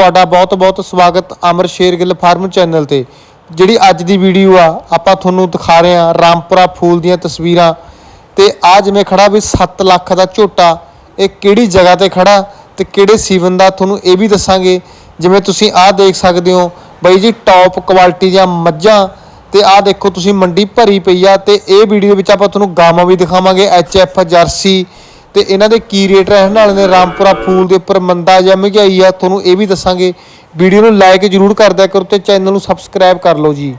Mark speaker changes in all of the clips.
Speaker 1: ਤੁਹਾਡਾ ਬਹੁਤ-ਬਹੁਤ ਸਵਾਗਤ ਅਮਰ ਸ਼ੇਰਗਿੱਲ ਫਾਰਮ ਚੈਨਲ ਤੇ, ਜਿਹੜੀ ਅੱਜ ਦੀ ਵੀਡੀਓ ਆ, ਆਪਾਂ ਤੁਹਾਨੂੰ ਦਿਖਾ ਰਹੇ ਹਾਂ ਰਾਮਪੁਰਾ ਫੂਲ ਦੀਆਂ ਤਸਵੀਰਾਂ। ਤੇ ਆ ਜਿਵੇਂ ਖੜਾ ਵੀ 7 ਲੱਖ ਦਾ ਝੋਟਾ, ਇਹ ਕਿਹੜੀ ਜਗ੍ਹਾ ਤੇ ਖੜਾ ਤੇ ਕਿਹੜੇ ਸੀਵਨ ਦਾ, ਤੁਹਾਨੂੰ ਇਹ ਵੀ ਦੱਸਾਂਗੇ। ਜਿਵੇਂ ਤੁਸੀਂ ਆਹ ਦੇਖ ਸਕਦੇ ਹੋ, ਬਈ ਜੀ ਟੌਪ ਕੁਆਲਿਟੀ ਦੀਆਂ ਮੱਝਾਂ, ਤੇ ਆਹ ਦੇਖੋ ਤੁਸੀਂ ਮੰਡੀ ਭਰੀ ਪਈ ਆ, ਤੇ ਇਹ ਵੀਡੀਓ ਵਿੱਚ ਆਪਾਂ ਤੁਹਾਨੂੰ ਗਾਵਾਂ ਵੀ ਦਿਖਾਵਾਂਗੇ ਐਚ ਐਫ ਜਰਸੀ ਤੇ ਇਹਨਾਂ ਦੇ ਕੀ ਰੇਟ ਰਹਿਣ ਵਾਲੇ ਨੇ? ਰਾਮਪੁਰਾ ਫੂਲ ਦੇ ਉੱਪਰ ਮੰਦਾ ਜਾਂ ਮਹਿੰਗਾਈ ਆ ਤੁਹਾਨੂੰ ਇਹ ਵੀ ਦੱਸਾਂਗੇ। ਵੀਡੀਓ ਨੂੰ ਲਾਈਕ ਜਰੂਰ ਕਰ ਦਿਆ ਕਰੋ ਤੇ ਚੈਨਲ ਨੂੰ ਸਬਸਕ੍ਰਾਈਬ ਕਰ ਲਓ ਜੀ।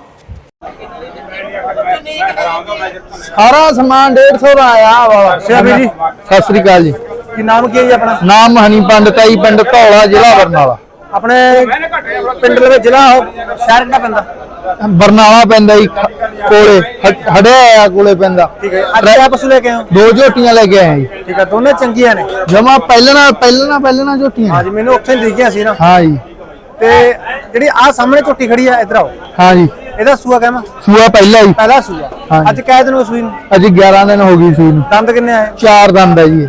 Speaker 2: ਸਾਰਾ ਸਮਾਨ 150 ਦਾ ਆਇਆ ਵਾ।
Speaker 3: ਸਿਆਮੀ ਜੀ।
Speaker 2: ਸਤਿ ਸ੍ਰੀ ਅਕਾਲ ਜੀ।
Speaker 3: ਕੀ ਨਾਮ ਕੀ ਹੈ ਜੀ ਆਪਣਾ?
Speaker 2: ਨਾਮ ਹਨੀ ਪੰਡਤਾਈ ਪਿੰਡ ਧੌਲਾ ਜ਼ਿਲ੍ਹਾ ਬਰਨਾਲਾ
Speaker 3: ਆਪਣੇ ਪਿੰਡ ਦੇ ਵਿੱਚ ਜ਼ਿਲ੍ਹਾ ਸ਼ਹਿਰ ਕਿਹੜਾ ਪੈਂਦਾ?
Speaker 2: ਬਰਨਾਲਾ ਪੈਂਦਾ ਜੀ ਕੋਲੇ ਹ- ਹੜਿਆ ਆ ਕੋਲੇ ਪੈਂਦਾ।
Speaker 3: ਠੀਕ ਹੈ ਅੱਜ ਪਸ਼ੂ ਲੈ ਕੇ ਆਏ ਹੋ?
Speaker 2: ਦੋ ਝੋਟੀਆਂ ਲੈ ਕੇ ਆਏ ਜੀ।
Speaker 3: ਠੀਕ ਹੈ ਦੋਨੇ ਚੰਗੀਆਂ ਨੇ।
Speaker 2: ਜਮਾ ਪਹਿਲਣਾ ਪਹਿਲਣਾ ਪਹਿਲਣਾ ਝੋਟੀਆਂ।
Speaker 3: ਹਾਂਜੀ ਮੈਨੂੰ ਉੱਥੇ ਦਿਖੀਆਂ ਸੀ ਨਾ।
Speaker 2: ਹਾਂ ਜੀ।
Speaker 3: ਤੇ ਜਿਹੜੀ ਆ ਸਾਹਮਣੇ ਝੋਟੀ ਖੜੀ ਆ ਇਧਰ ਆਓ।
Speaker 2: ਹਾਂ ਜੀ।
Speaker 3: ਇਹਦਾ ਸੂਆ ਕਹਿਮਾ
Speaker 2: ਸੂਆ ਪਹਿਲਾ ਹੀ।
Speaker 3: ਪਹਿਲਾ ਸੂਆ। ਅੱਜ ਕਹਿ ਦਿਨ ਸੂਈ ਨੂੰ?
Speaker 2: ਅੱਜ 11 ਦਿਨ ਹੋ ਗਈ ਸੂਈ ਨੂੰ।
Speaker 3: ਦੰਦ ਕਿੰਨੇ ਆਏ?
Speaker 2: ਚਾਰ ਦੰਦ ਹੈ ਜੀ।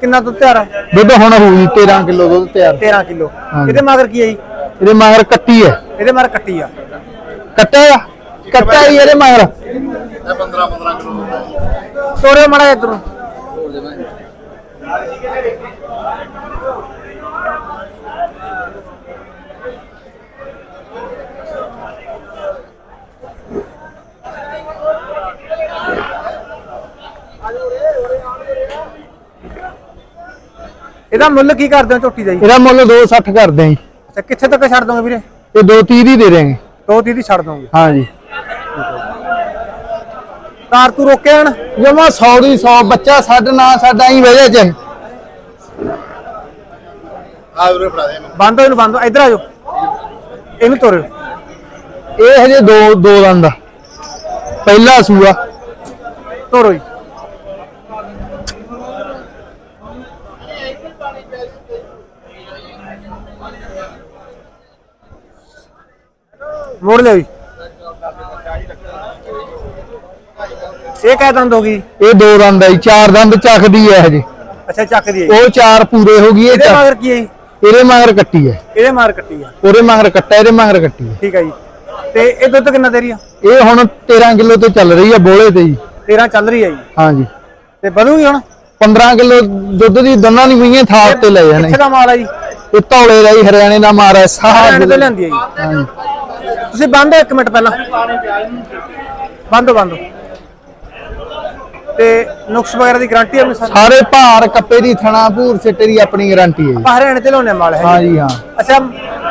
Speaker 3: ਕਿੰਨਾ ਦੁੱਧ ਤਿਆਰ ਆ?
Speaker 2: ਦੁੱਧ ਹੁਣ ਹੋਊਗੀ 13 ਕਿਲੋ ਦੁੱਧ ਤਿਆਰ।
Speaker 3: 13 ਕਿਲੋ।
Speaker 2: ਹਾਂਜੀ।
Speaker 3: ਇਹਦੇ ਮਗਰ ਕੀ ਹੈ ਜੀ?
Speaker 2: ਇਹਦੇ ਮਗਰ ਕੱਟੀ ਹੈ।
Speaker 3: ਇਹਦੇ ਮਗਰ ਕੱਟੀ ਆ।
Speaker 2: ਕੱਟਾ ਆ? ਕੱਟਾ ਹੀ ਇਹਦੇ ਮਗਰ।
Speaker 3: ਤੋਰੇ ਮੜਾ ਇਧਰ। ਇਹਦਾ ਮੁੱਲ ਕੀ ਕਰਦੇ ਹੋ ਝੋਟੀ ਦਾ ਜੀ?
Speaker 2: ਇਹਦਾ ਮੁੱਲ 260 ਕਰਦੇ ਆਂ ਜੀ।
Speaker 3: ਅੱਛਾ ਕਿੱਥੇ ਤੱਕ ਛੱਡ ਦੋਗੇ ਵੀਰੇ?
Speaker 2: ਇਹ 230 ਦੀ ਦੇ ਦੇਂਗੇ
Speaker 3: ਦੋ ਤੀਹ ਦੀ ਛੱਡ ਦੋਗੇ।
Speaker 2: ਹਾਂ ਜੀ।
Speaker 3: ਕਾਰ ਤੂੰ ਰੋਕਿਆ ਹਣ?
Speaker 2: ਜਮਾ 100 ਦੀ 100 ਬੱਚਾ ਛੱਡ ਨਾ ਸਾਡਾ ਹੀ ਵਜੇ ਚ
Speaker 3: ਬੰਦ ਹੋ ਇਹਨੂੰ ਬੰਦ ਹੋ। ਇੱਧਰ ਆ ਜਾਓ। ਇਹਨੂੰ ਤੋਰਿਓ।
Speaker 2: ਇਹ ਹਜੇ ਦੋ ਦੋ ਦੰਦ ਆ। ਪਹਿਲਾ ਸੂਆ।
Speaker 3: ਤੋਰੋ ਜੀ। ਮੋੜ ਲਿਓ ਜੀ ਇਹ ਕਹਿ ਦੰਦ ਹੋ ਗਈ?
Speaker 2: ਇਹ ਦੋ ਦੰਦ ਜੀ ਚਾਰ ਦੰਦ ਚੱਕਦੀ ਹੈ ਹਜੇ
Speaker 3: ਅੱਛਾ ਚੱਕ ਦੀ ਹੈ।
Speaker 2: ਉਹ ਚਾਰ ਪੂਰੇ ਹੋ ਗਈ ਇਹ
Speaker 3: ਇਹਦੇ ਮਗਰ ਕੀ ਹੈ ਜੀ?
Speaker 2: ਇਹਦੇ ਮਗਰ ਕੱਟੀ ਹੈ
Speaker 3: ਇਹਦੇ ਮਾਰ ਕੱਟੀ ਆ।
Speaker 2: ਉਹਦੇ ਮਗਰ ਕੱਟਾ ਇਹਦੇ ਮਗਰ ਕੱਟੀ ਹੈ
Speaker 3: ਠੀਕ ਹੈ ਜੀ। ਤੇ ਇਹ ਦੁੱਧ ਕਿੰਨਾ ਦੇ ਰਹੀ ਆ?
Speaker 2: ਇਹ ਹੁਣ 13 ਕਿਲੋ ਤੇ ਚੱਲ ਰਹੀ ਹੈ ਬੋਲੇ ਤੇ ਜੀ।
Speaker 3: 13 ਚੱਲ ਰਹੀ ਹੈ ਜੀ।
Speaker 2: ਹਾਂ ਜੀ।
Speaker 3: ਤੇ ਵਧੂਗੀ ਹੁਣ?
Speaker 2: 15 ਕਿਲੋ ਦੁੱਧ ਦੀ ਦੋਨਾਂ ਦੀ ਮਈਆਂ ਥਾਪ ਤੇ ਲੈ ਜਾਣੇ।
Speaker 3: ਕਿੱਥੇ ਦਾ ਮਾਲ ਆ ਜੀ?
Speaker 2: ਇਹ ਧੌਲੇ ਦਾ ਹੀ ਹਰਿਆਣੇ ਦਾ ਮਾਰਾ ਸਾਹ
Speaker 3: ਹਰਿਆਣੇ ਤੋਂ ਲਿਆਂਦੀ ਹੈ ਜੀ।
Speaker 2: ਹਾਂ ਜੀ।
Speaker 3: ਤੁਸੀਂ ਬੰਦ ਹੋ ਇੱਕ ਮਿੰਟ ਪਹਿਲਾਂ। ਬੰਦ ਹੋ ਬੰਦ। ਤੇ ਨੁਕਸ ਵਗੈਰਾ ਦੀ ਗਾਰੰਟੀ ਹੈ ਸਾਰੀ
Speaker 2: ਸਾਰੇ ਭਾਰ ਕੱਪੇ ਦੀ ਥਣਾ ਭੂਰ ਸਿੱਟੇ ਦੀ ਆਪਣੀ ਗਾਰੰਟੀ ਹੈ ਜੀ।
Speaker 3: ਆਪਾਂ ਹਰਿਆਣੇ ਤੇ ਲਾਉਣੇ ਮਾਲ ਹੈ
Speaker 2: ਹਾਂ ਜੀ ਹਾਂ।
Speaker 3: ਅੱਛਾ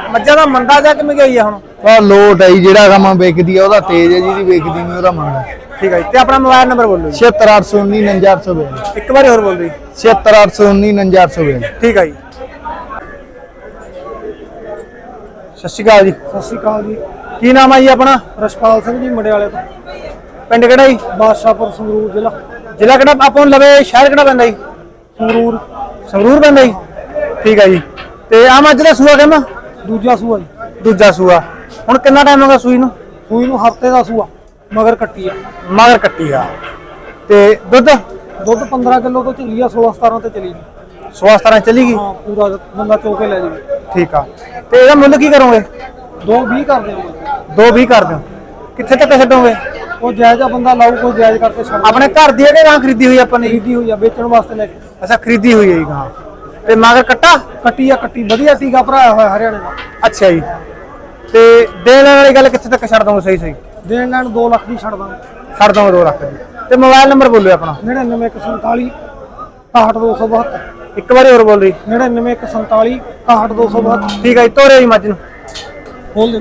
Speaker 3: ਮੱਝਾਂ ਦਾ ਮੰਦਾ ਜਾ ਕਿਵੇਂ ਗਈ ਆ ਹੁਣ?
Speaker 2: ਆ ਲੋਟ ਹੈ ਜੀ, ਜਿਹੜਾ ਕੰਮ ਵੇਚਦੀ ਆ ਉਹਦਾ ਤੇਜ਼ ਹੈ ਜਿਹਦੀ ਵੇਚਦੀ ਨਹੀਂ ਉਹਦਾ ਮਾੜਾ
Speaker 3: ਠੀਕ ਹੈ ਜੀ ਤੇ ਆਪਣਾ ਮੋਬਾਈਲ ਨੰਬਰ ਬੋਲੋ ਜੀ।
Speaker 2: 76819 4942
Speaker 3: ਇੱਕ ਵਾਰੀ ਹੋਰ ਬੋਲ ਦਿਓ ਜੀ
Speaker 2: 76819 4942
Speaker 3: ਠੀਕ ਹੈ ਜੀ। ਸਤਿ ਸ਼੍ਰੀ ਅਕਾਲ ਜੀ।
Speaker 4: ਸਤਿ ਸ਼੍ਰੀ ਅਕਾਲ ਜੀ।
Speaker 3: ਕੀ ਨਾਮ ਆ ਜੀ ਆਪਣਾ?
Speaker 4: ਰਸ਼ਪਾਲ ਸਿੰਘ ਜੀ ਮੰਡਿਆਲੇ ਤੋਂ।
Speaker 3: ਪਿੰਡ ਕਿਹੜਾ ਜੀ?
Speaker 4: ਬਾਦਸ਼ਾਹਪੁਰ ਸੰਗਰੂਰ ਜ਼ਿਲ੍ਹਾ।
Speaker 3: ਜ਼ਿਲ੍ਹਾ ਕਿਹੜਾ? ਆਪਾਂ ਨੂੰ ਲਵੇ ਸ਼ਹਿਰ ਕਿਹੜਾ ਪੈਂਦਾ ਜੀ?
Speaker 4: ਸੰਗਰੂਰ।
Speaker 3: ਸੰਗਰੂਰ ਪੈਂਦਾ ਜੀ? ਠੀਕ ਹੈ ਜੀ। ਤੇ ਆ ਮੱਝ ਦਾ ਸੂਆ ਕਹਿੰਦਾ
Speaker 4: ਦੂਜਾ ਸੂਆ ਜੀ।
Speaker 3: ਦੂਜਾ ਸੂਆ। ਹੁਣ ਕਿੰਨਾ ਟਾਈਮ ਹੋਗਾ ਸੂਈ ਨੂੰ?
Speaker 4: ਸੂਈ ਨੂੰ ਹਫ਼ਤੇ ਦਾ ਸੂਆ ਮਗਰ ਕੱਟੀ ਆ।
Speaker 3: ਮਗਰ ਕੱਟੀ ਆ। ਤੇ ਦੁੱਧ?
Speaker 4: ਦੁੱਧ 15 ਕਿਲੋ ਤੋਂ ਚੱਲੀ ਆ 16 17 ਤੇ ਚਲੀ ਗਈ
Speaker 3: 16 17 ਚਲੀ ਗਈ?
Speaker 4: ਹਾਂ ਪੂਰਾ ਬੰਦਾ ਚੋ ਕੇ ਲੈ ਜੀ
Speaker 3: ਠੀਕ ਆ। ਤੇ ਇਹਦਾ ਮੁੱਲ ਕੀ ਕਰੋਗੇ?
Speaker 4: ਦੋ 20 ਕਰਦੇ ਆ।
Speaker 3: ਦੋ ਵੀ ਕਰ ਦਿਓ ਕਿੱਥੇ ਤੱਕ ਛੱਡੋਗੇ
Speaker 4: ਉਹ ਜਾਇਜ਼ ਆ ਬੰਦਾ ਲਾਊ ਕੋਈ ਜਾਇਜ਼ ਕਰਕੇ ਛੱਡ
Speaker 3: ਆਪਣੇ ਘਰ ਦੀ ਹੈ ਕਿ ਗਾਂ ਖਰੀਦੀ ਹੋਈ ਆਪਾਂ ਨੇ?
Speaker 4: ਖਰੀਦੀ ਹੋਈ ਆ ਵੇਚਣ ਵਾਸਤੇ ਲੈ ਕੇ।
Speaker 3: ਅੱਛਾ ਖਰੀਦੀ ਹੋਈ ਹੈ ਜੀ ਗਾਂ ਤੇ ਮਗਰ ਕੱਟਾ?
Speaker 4: ਕੱਟੀ ਆ ਕੱਟੀ। ਵਧੀਆ ਟੀਕਾ ਭਰਾਇਆ ਹੋਇਆ ਹਰਿਆਣੇ ਦਾ।
Speaker 3: ਅੱਛਾ ਜੀ। ਤੇ ਦੇਣ ਲੈਣ ਵਾਲੀ ਗੱਲ ਕਿੱਥੇ ਤੱਕ ਛੱਡ ਦੋਗੇ ਸਹੀ ਸਹੀ।
Speaker 4: ਦੇਣ ਲੈਣ 2 ਲੱਖ ਦੀ ਛੱਡ ਦਾਂਗੇ।
Speaker 3: ਛੱਡ ਦੋਗੇ 2 ਲੱਖ ਦੀ। ਤੇ ਮੋਬਾਈਲ ਨੰਬਰ ਬੋਲਿਓ ਆਪਣਾ।
Speaker 4: 99147 68272
Speaker 3: ਇੱਕ ਵਾਰੀ ਹੋਰ ਬੋਲ ਰਹੀ
Speaker 4: 99147 68272
Speaker 3: ਠੀਕ ਹੈ ਜੀ ਤੋਰੇ ਜੀ ਮੱਝ ਨੂੰ।
Speaker 4: ਖੋਲ ਦੇ।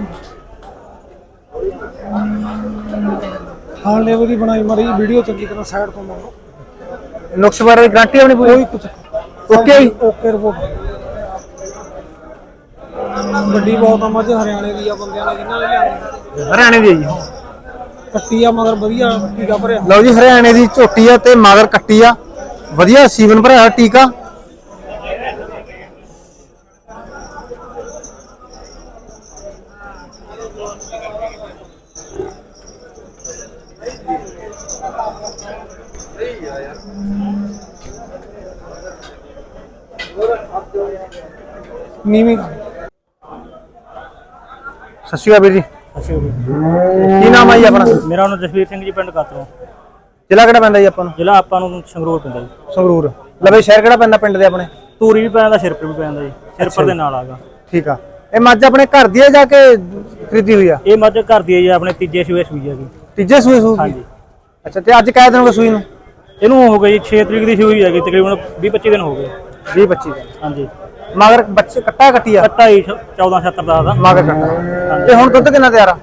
Speaker 4: ਹਾਂ ਦੀ ਬਣਾਈ ਮਾਰੀ ਵੀਡੀਓ ਚੰਗੀ ਤਰ੍ਹਾਂ ਸਾਈਡ ਤੋਂ ਮਾਰੋ।
Speaker 3: ਨੁਕਸ ਬਾਰੇ ਦੀ ਗਾਰੰਟੀ ਆਪਣੀ ਪੂਰੀ
Speaker 4: ਕੋਈ ਕੁਝ
Speaker 3: ਓਕੇ
Speaker 4: ਓਕੇ ਰਿਪੋਰਟ ਵੱਡੀ ਬਹੁਤ ਆ ਮੱਝ ਹਰਿਆਣੇ ਦੀ ਆ ਬੰਦਿਆਂ ਨੇ ਜਿਨ੍ਹਾਂ ਨੇ ਲਿਆਂਦੀ।
Speaker 3: ਹਰਿਆਣੇ ਦੀ ਹੈ ਜੀ।
Speaker 4: ਕੱਟੀ ਆ ਮਗਰ ਵਧੀਆ ਟੀਕਾ ਭਰਿਆ।
Speaker 3: ਲਓ ਜੀ ਹਰਿਆਣੇ ਦੀ ਝੋਟੀ ਆ ਤੇ ਮਗਰ ਕੱਟੀ ਆ। ਵਧੀਆ ਸੀਵਨ ਭਰਿਆ ਟੀਕਾ।
Speaker 4: ਨੀਵੀਂ ਕਰ
Speaker 3: ਸਤਿ ਸ਼੍ਰੀ ਅਕਾਲ ਵੀਰ ਜੀ।
Speaker 5: ਅੱਛਾ ਜੀ।
Speaker 3: ਕੀ ਨਾਮ ਹੈ ਜੀ ਆਪਣਾ?
Speaker 5: ਮੇਰਾ ਨਾਮ ਜਸਵੀਰ ਸਿੰਘ ਜੀ ਪਿੰਡ ਕਾਤਰੋਂ।
Speaker 3: ਜ਼ਿਲ੍ਹਾ ਕਿਹੜਾ ਪੈਂਦਾ ਜੀ ਆਪਾਂ ਨੂੰ?
Speaker 5: ਜ਼ਿਲ੍ਹਾ ਆਪਾਂ ਨੂੰ ਸੰਗਰੂਰ ਪੈਂਦਾ ਜੀ।
Speaker 3: ਸੰਗਰੂਰ। ਲਵੇ ਸ਼ਹਿਰ ਕਿਹੜਾ ਪੈਂਦਾ ਪਿੰਡ ਦੇ ਆਪਣੇ?
Speaker 5: ਤੂਰੀ ਵੀ ਪੈਂਦਾ ਸਿਰਪੁਰ ਵੀ ਪੈਂਦਾ ਜੀ। ਸਿਰਪੁਰ ਦੇ ਨਾਲ ਆਗਾ।
Speaker 3: ਠੀਕ ਆ। ਇਹ ਮੱਝ ਆਪਣੇ ਘਰ ਦੀ ਹੈ ਜਾ ਕੇ ਖਰੀਦੀ ਹੋਈ ਆ?
Speaker 5: ਇਹ ਮੱਝ ਘਰ ਦੀ ਹੈ ਜੀ ਆਪਣੇ ਤੀਜੇ ਸੂਏ ਸੂਈ ਹੈਗੀ
Speaker 3: ਤੀਜੇ ਸੂਏ ਸੂਈ?
Speaker 5: ਹਾਂਜੀ।
Speaker 3: ਅੱਛਾ ਤੇ ਅੱਜ ਕਿਹ ਦਿਨ ਹੋ ਗਏ ਸੂਈ ਨੂੰ?
Speaker 5: ਇਹਨੂੰ ਹੋ ਗਈ 6 ਤਰੀਕ ਦੀ ਸੂਈ ਹੈਗੀ ਤਕਰੀਬਨ 20 25 ਦਿਨ ਹੋ ਗਏ।
Speaker 3: 20 25 ਦਿਨ।
Speaker 5: ਹਾਂਜੀ।
Speaker 3: ਮਗਰ ਬੱਚੇ ਕੱਟਾ ਕੱਟੀ ਆ?
Speaker 5: ਕੱਟਾ ਹੀ 14 76 ਦਾ ਦਾ
Speaker 3: ਮਗਰ ਕੱਟਾ। ਤੇ ਹੁਣ ਦੁੱਧ ਕਿੰਨਾ ਤਿਆਰ ਆ?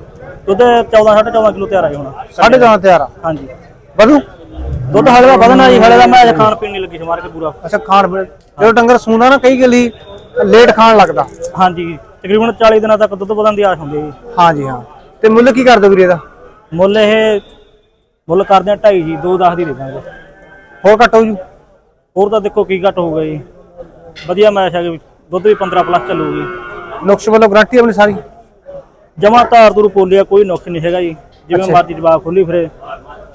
Speaker 5: ਦੁੱਧ 14 14.5 ਕਿਲੋ ਤਿਆਰ ਆਈ ਹੁਣ।
Speaker 3: ਸਾਢੇ ਚੌਦਾਂ ਤਿਆਰ ਆ।
Speaker 5: ਹਾਂਜੀ।
Speaker 3: ਵਧੂ?
Speaker 5: ਦੁੱਧ ਹਲੇ ਦਾ ਵਧਣਾ ਜੀ ਹਲੇ ਦਾ ਮੈਂ ਅੱਜ ਖਾਣ ਪੀਣ ਨਹੀਂ ਲੱਗੀ ਸਮਾਰ ਕੇ ਪੂਰਾ।
Speaker 3: ਅੱਛਾ ਖਾਣ ਪੀਣ। ਜਦੋਂ ਡੰਗਰ ਸੂੰਦਾ ਨਾ ਕਈ ਗਲੀ ਲੇਟ ਖਾਣ ਲੱਗਦਾ।
Speaker 5: ਹਾਂਜੀ। ਤਕਰੀਬਨ 40 ਦਿਨਾਂ ਤੱਕ ਦੁੱਧ ਵਧਣ ਦੀ ਆਸ ਹੁੰਦੀ ਹੈ ਜੀ।
Speaker 3: ਹਾਂ ਜੀ ਹਾਂ। ਤੇ ਮੁੱਲ ਕੀ ਕਰ ਦੋ ਵੀਰੇ ਦਾ
Speaker 5: ਮੁੱਲ ਇਹ ਮੁੱਲ ਕਰਦੇ ਆ 2.5 ਜੀ 2.10 ਦੀ ਦੇ ਦਾਂਗੇ।
Speaker 3: ਹੋਰ ਘੱਟ ਜੂ।
Speaker 5: ਹੋਰ ਤਾਂ ਦੇਖੋ ਕੀ ਘਟ ਹੋਊਗਾ ਜੀ। ਵਧੀਆ ਮੈਚ ਹੈ ਕਿ ਦੁੱਧ ਵੀ 15 ਪਲੱਸ ਚੱਲੂਗੀ।
Speaker 3: ਨੁਕਸ਼ ਵੱਲੋਂ ਗਾਰੰਟੀ ਆਪਣੀ ਸਾਰੀ?
Speaker 5: ਜਮਾ ਧਾਰ ਦੂਰ ਪੋਲਿਆ ਕੋਈ ਨੁਕਸ ਨਹੀਂ ਹੈਗਾ ਜੀ। ਜਿਵੇਂ ਮਰਜ਼ੀ ਜਵਾਬ ਖੋਲੀ ਫਿਰੇ।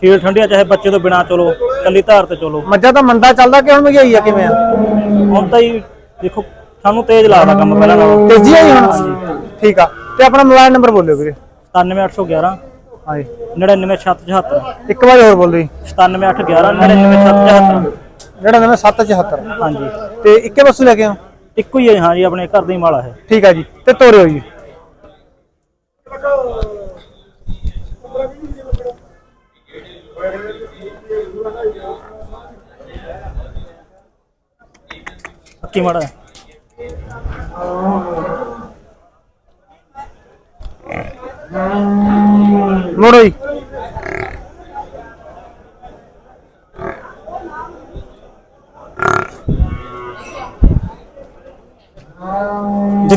Speaker 5: ਖੇਲ ਠੰਡਿਆ ਚਾਹੇ ਬੱਚੇ ਤੋਂ ਬਿਨਾ ਚਲੋ ਕੱਲੀ ਧਾਰ ਤੇ ਚਲੋ।
Speaker 3: ਮੱਝਾਂ ਤਾਂ ਮੰਦਾ ਚੱਲਦਾ ਕਿ ਹੁਣ ਮਹਿੰਗਾਈ ਆ ਕਿਵੇਂ ਆ?
Speaker 5: ਹੁਣ ਤਾਂ ਜੀ ਦੇਖੋ ਸਾਨੂੰ ਤੇਜ਼ ਲੱਗਦਾ ਕੰਮ ਪਹਿਲਾਂ ਨਾਲੋਂ।
Speaker 3: ਤੇਜ਼ੀ ਆਈ ਹੁਣ? ਠੀਕ ਆ। ਤੇ ਆਪਣਾ ਮੋਬਾਈਲ ਨੰਬਰ ਬੋਲਿਓ ਵੀਰੇ।
Speaker 5: 97811
Speaker 3: ਹਾਂਜੀ।
Speaker 5: 99774
Speaker 3: ਇੱਕ ਵਾਰ ਹੋਰ ਬੋਲ ਰਹੀ
Speaker 5: 97811 99774
Speaker 3: ਜਿਹੜਾ ਨੰਬਰ 774
Speaker 5: ਹਾਂਜੀ।
Speaker 3: ਤੇ ਇੱਕੇ ਬੱਸੂ ਲੈ ਕੇ ਆਓ।
Speaker 5: ਇੱਕੋ ਹੀ ਹੈ ਹਾਂ ਜੀ ਆਪਣੇ ਘਰ ਦਾ ਹੀ ਮਾਲਾ ਹੈ।
Speaker 3: ਠੀਕ ਆ ਜੀ ਤੇ ਤੋਰਿਓ ਜੀ।
Speaker 5: ਅੱਕੀ ਮਾੜਾ।
Speaker 3: ਮੋੜੋ ਜੀ।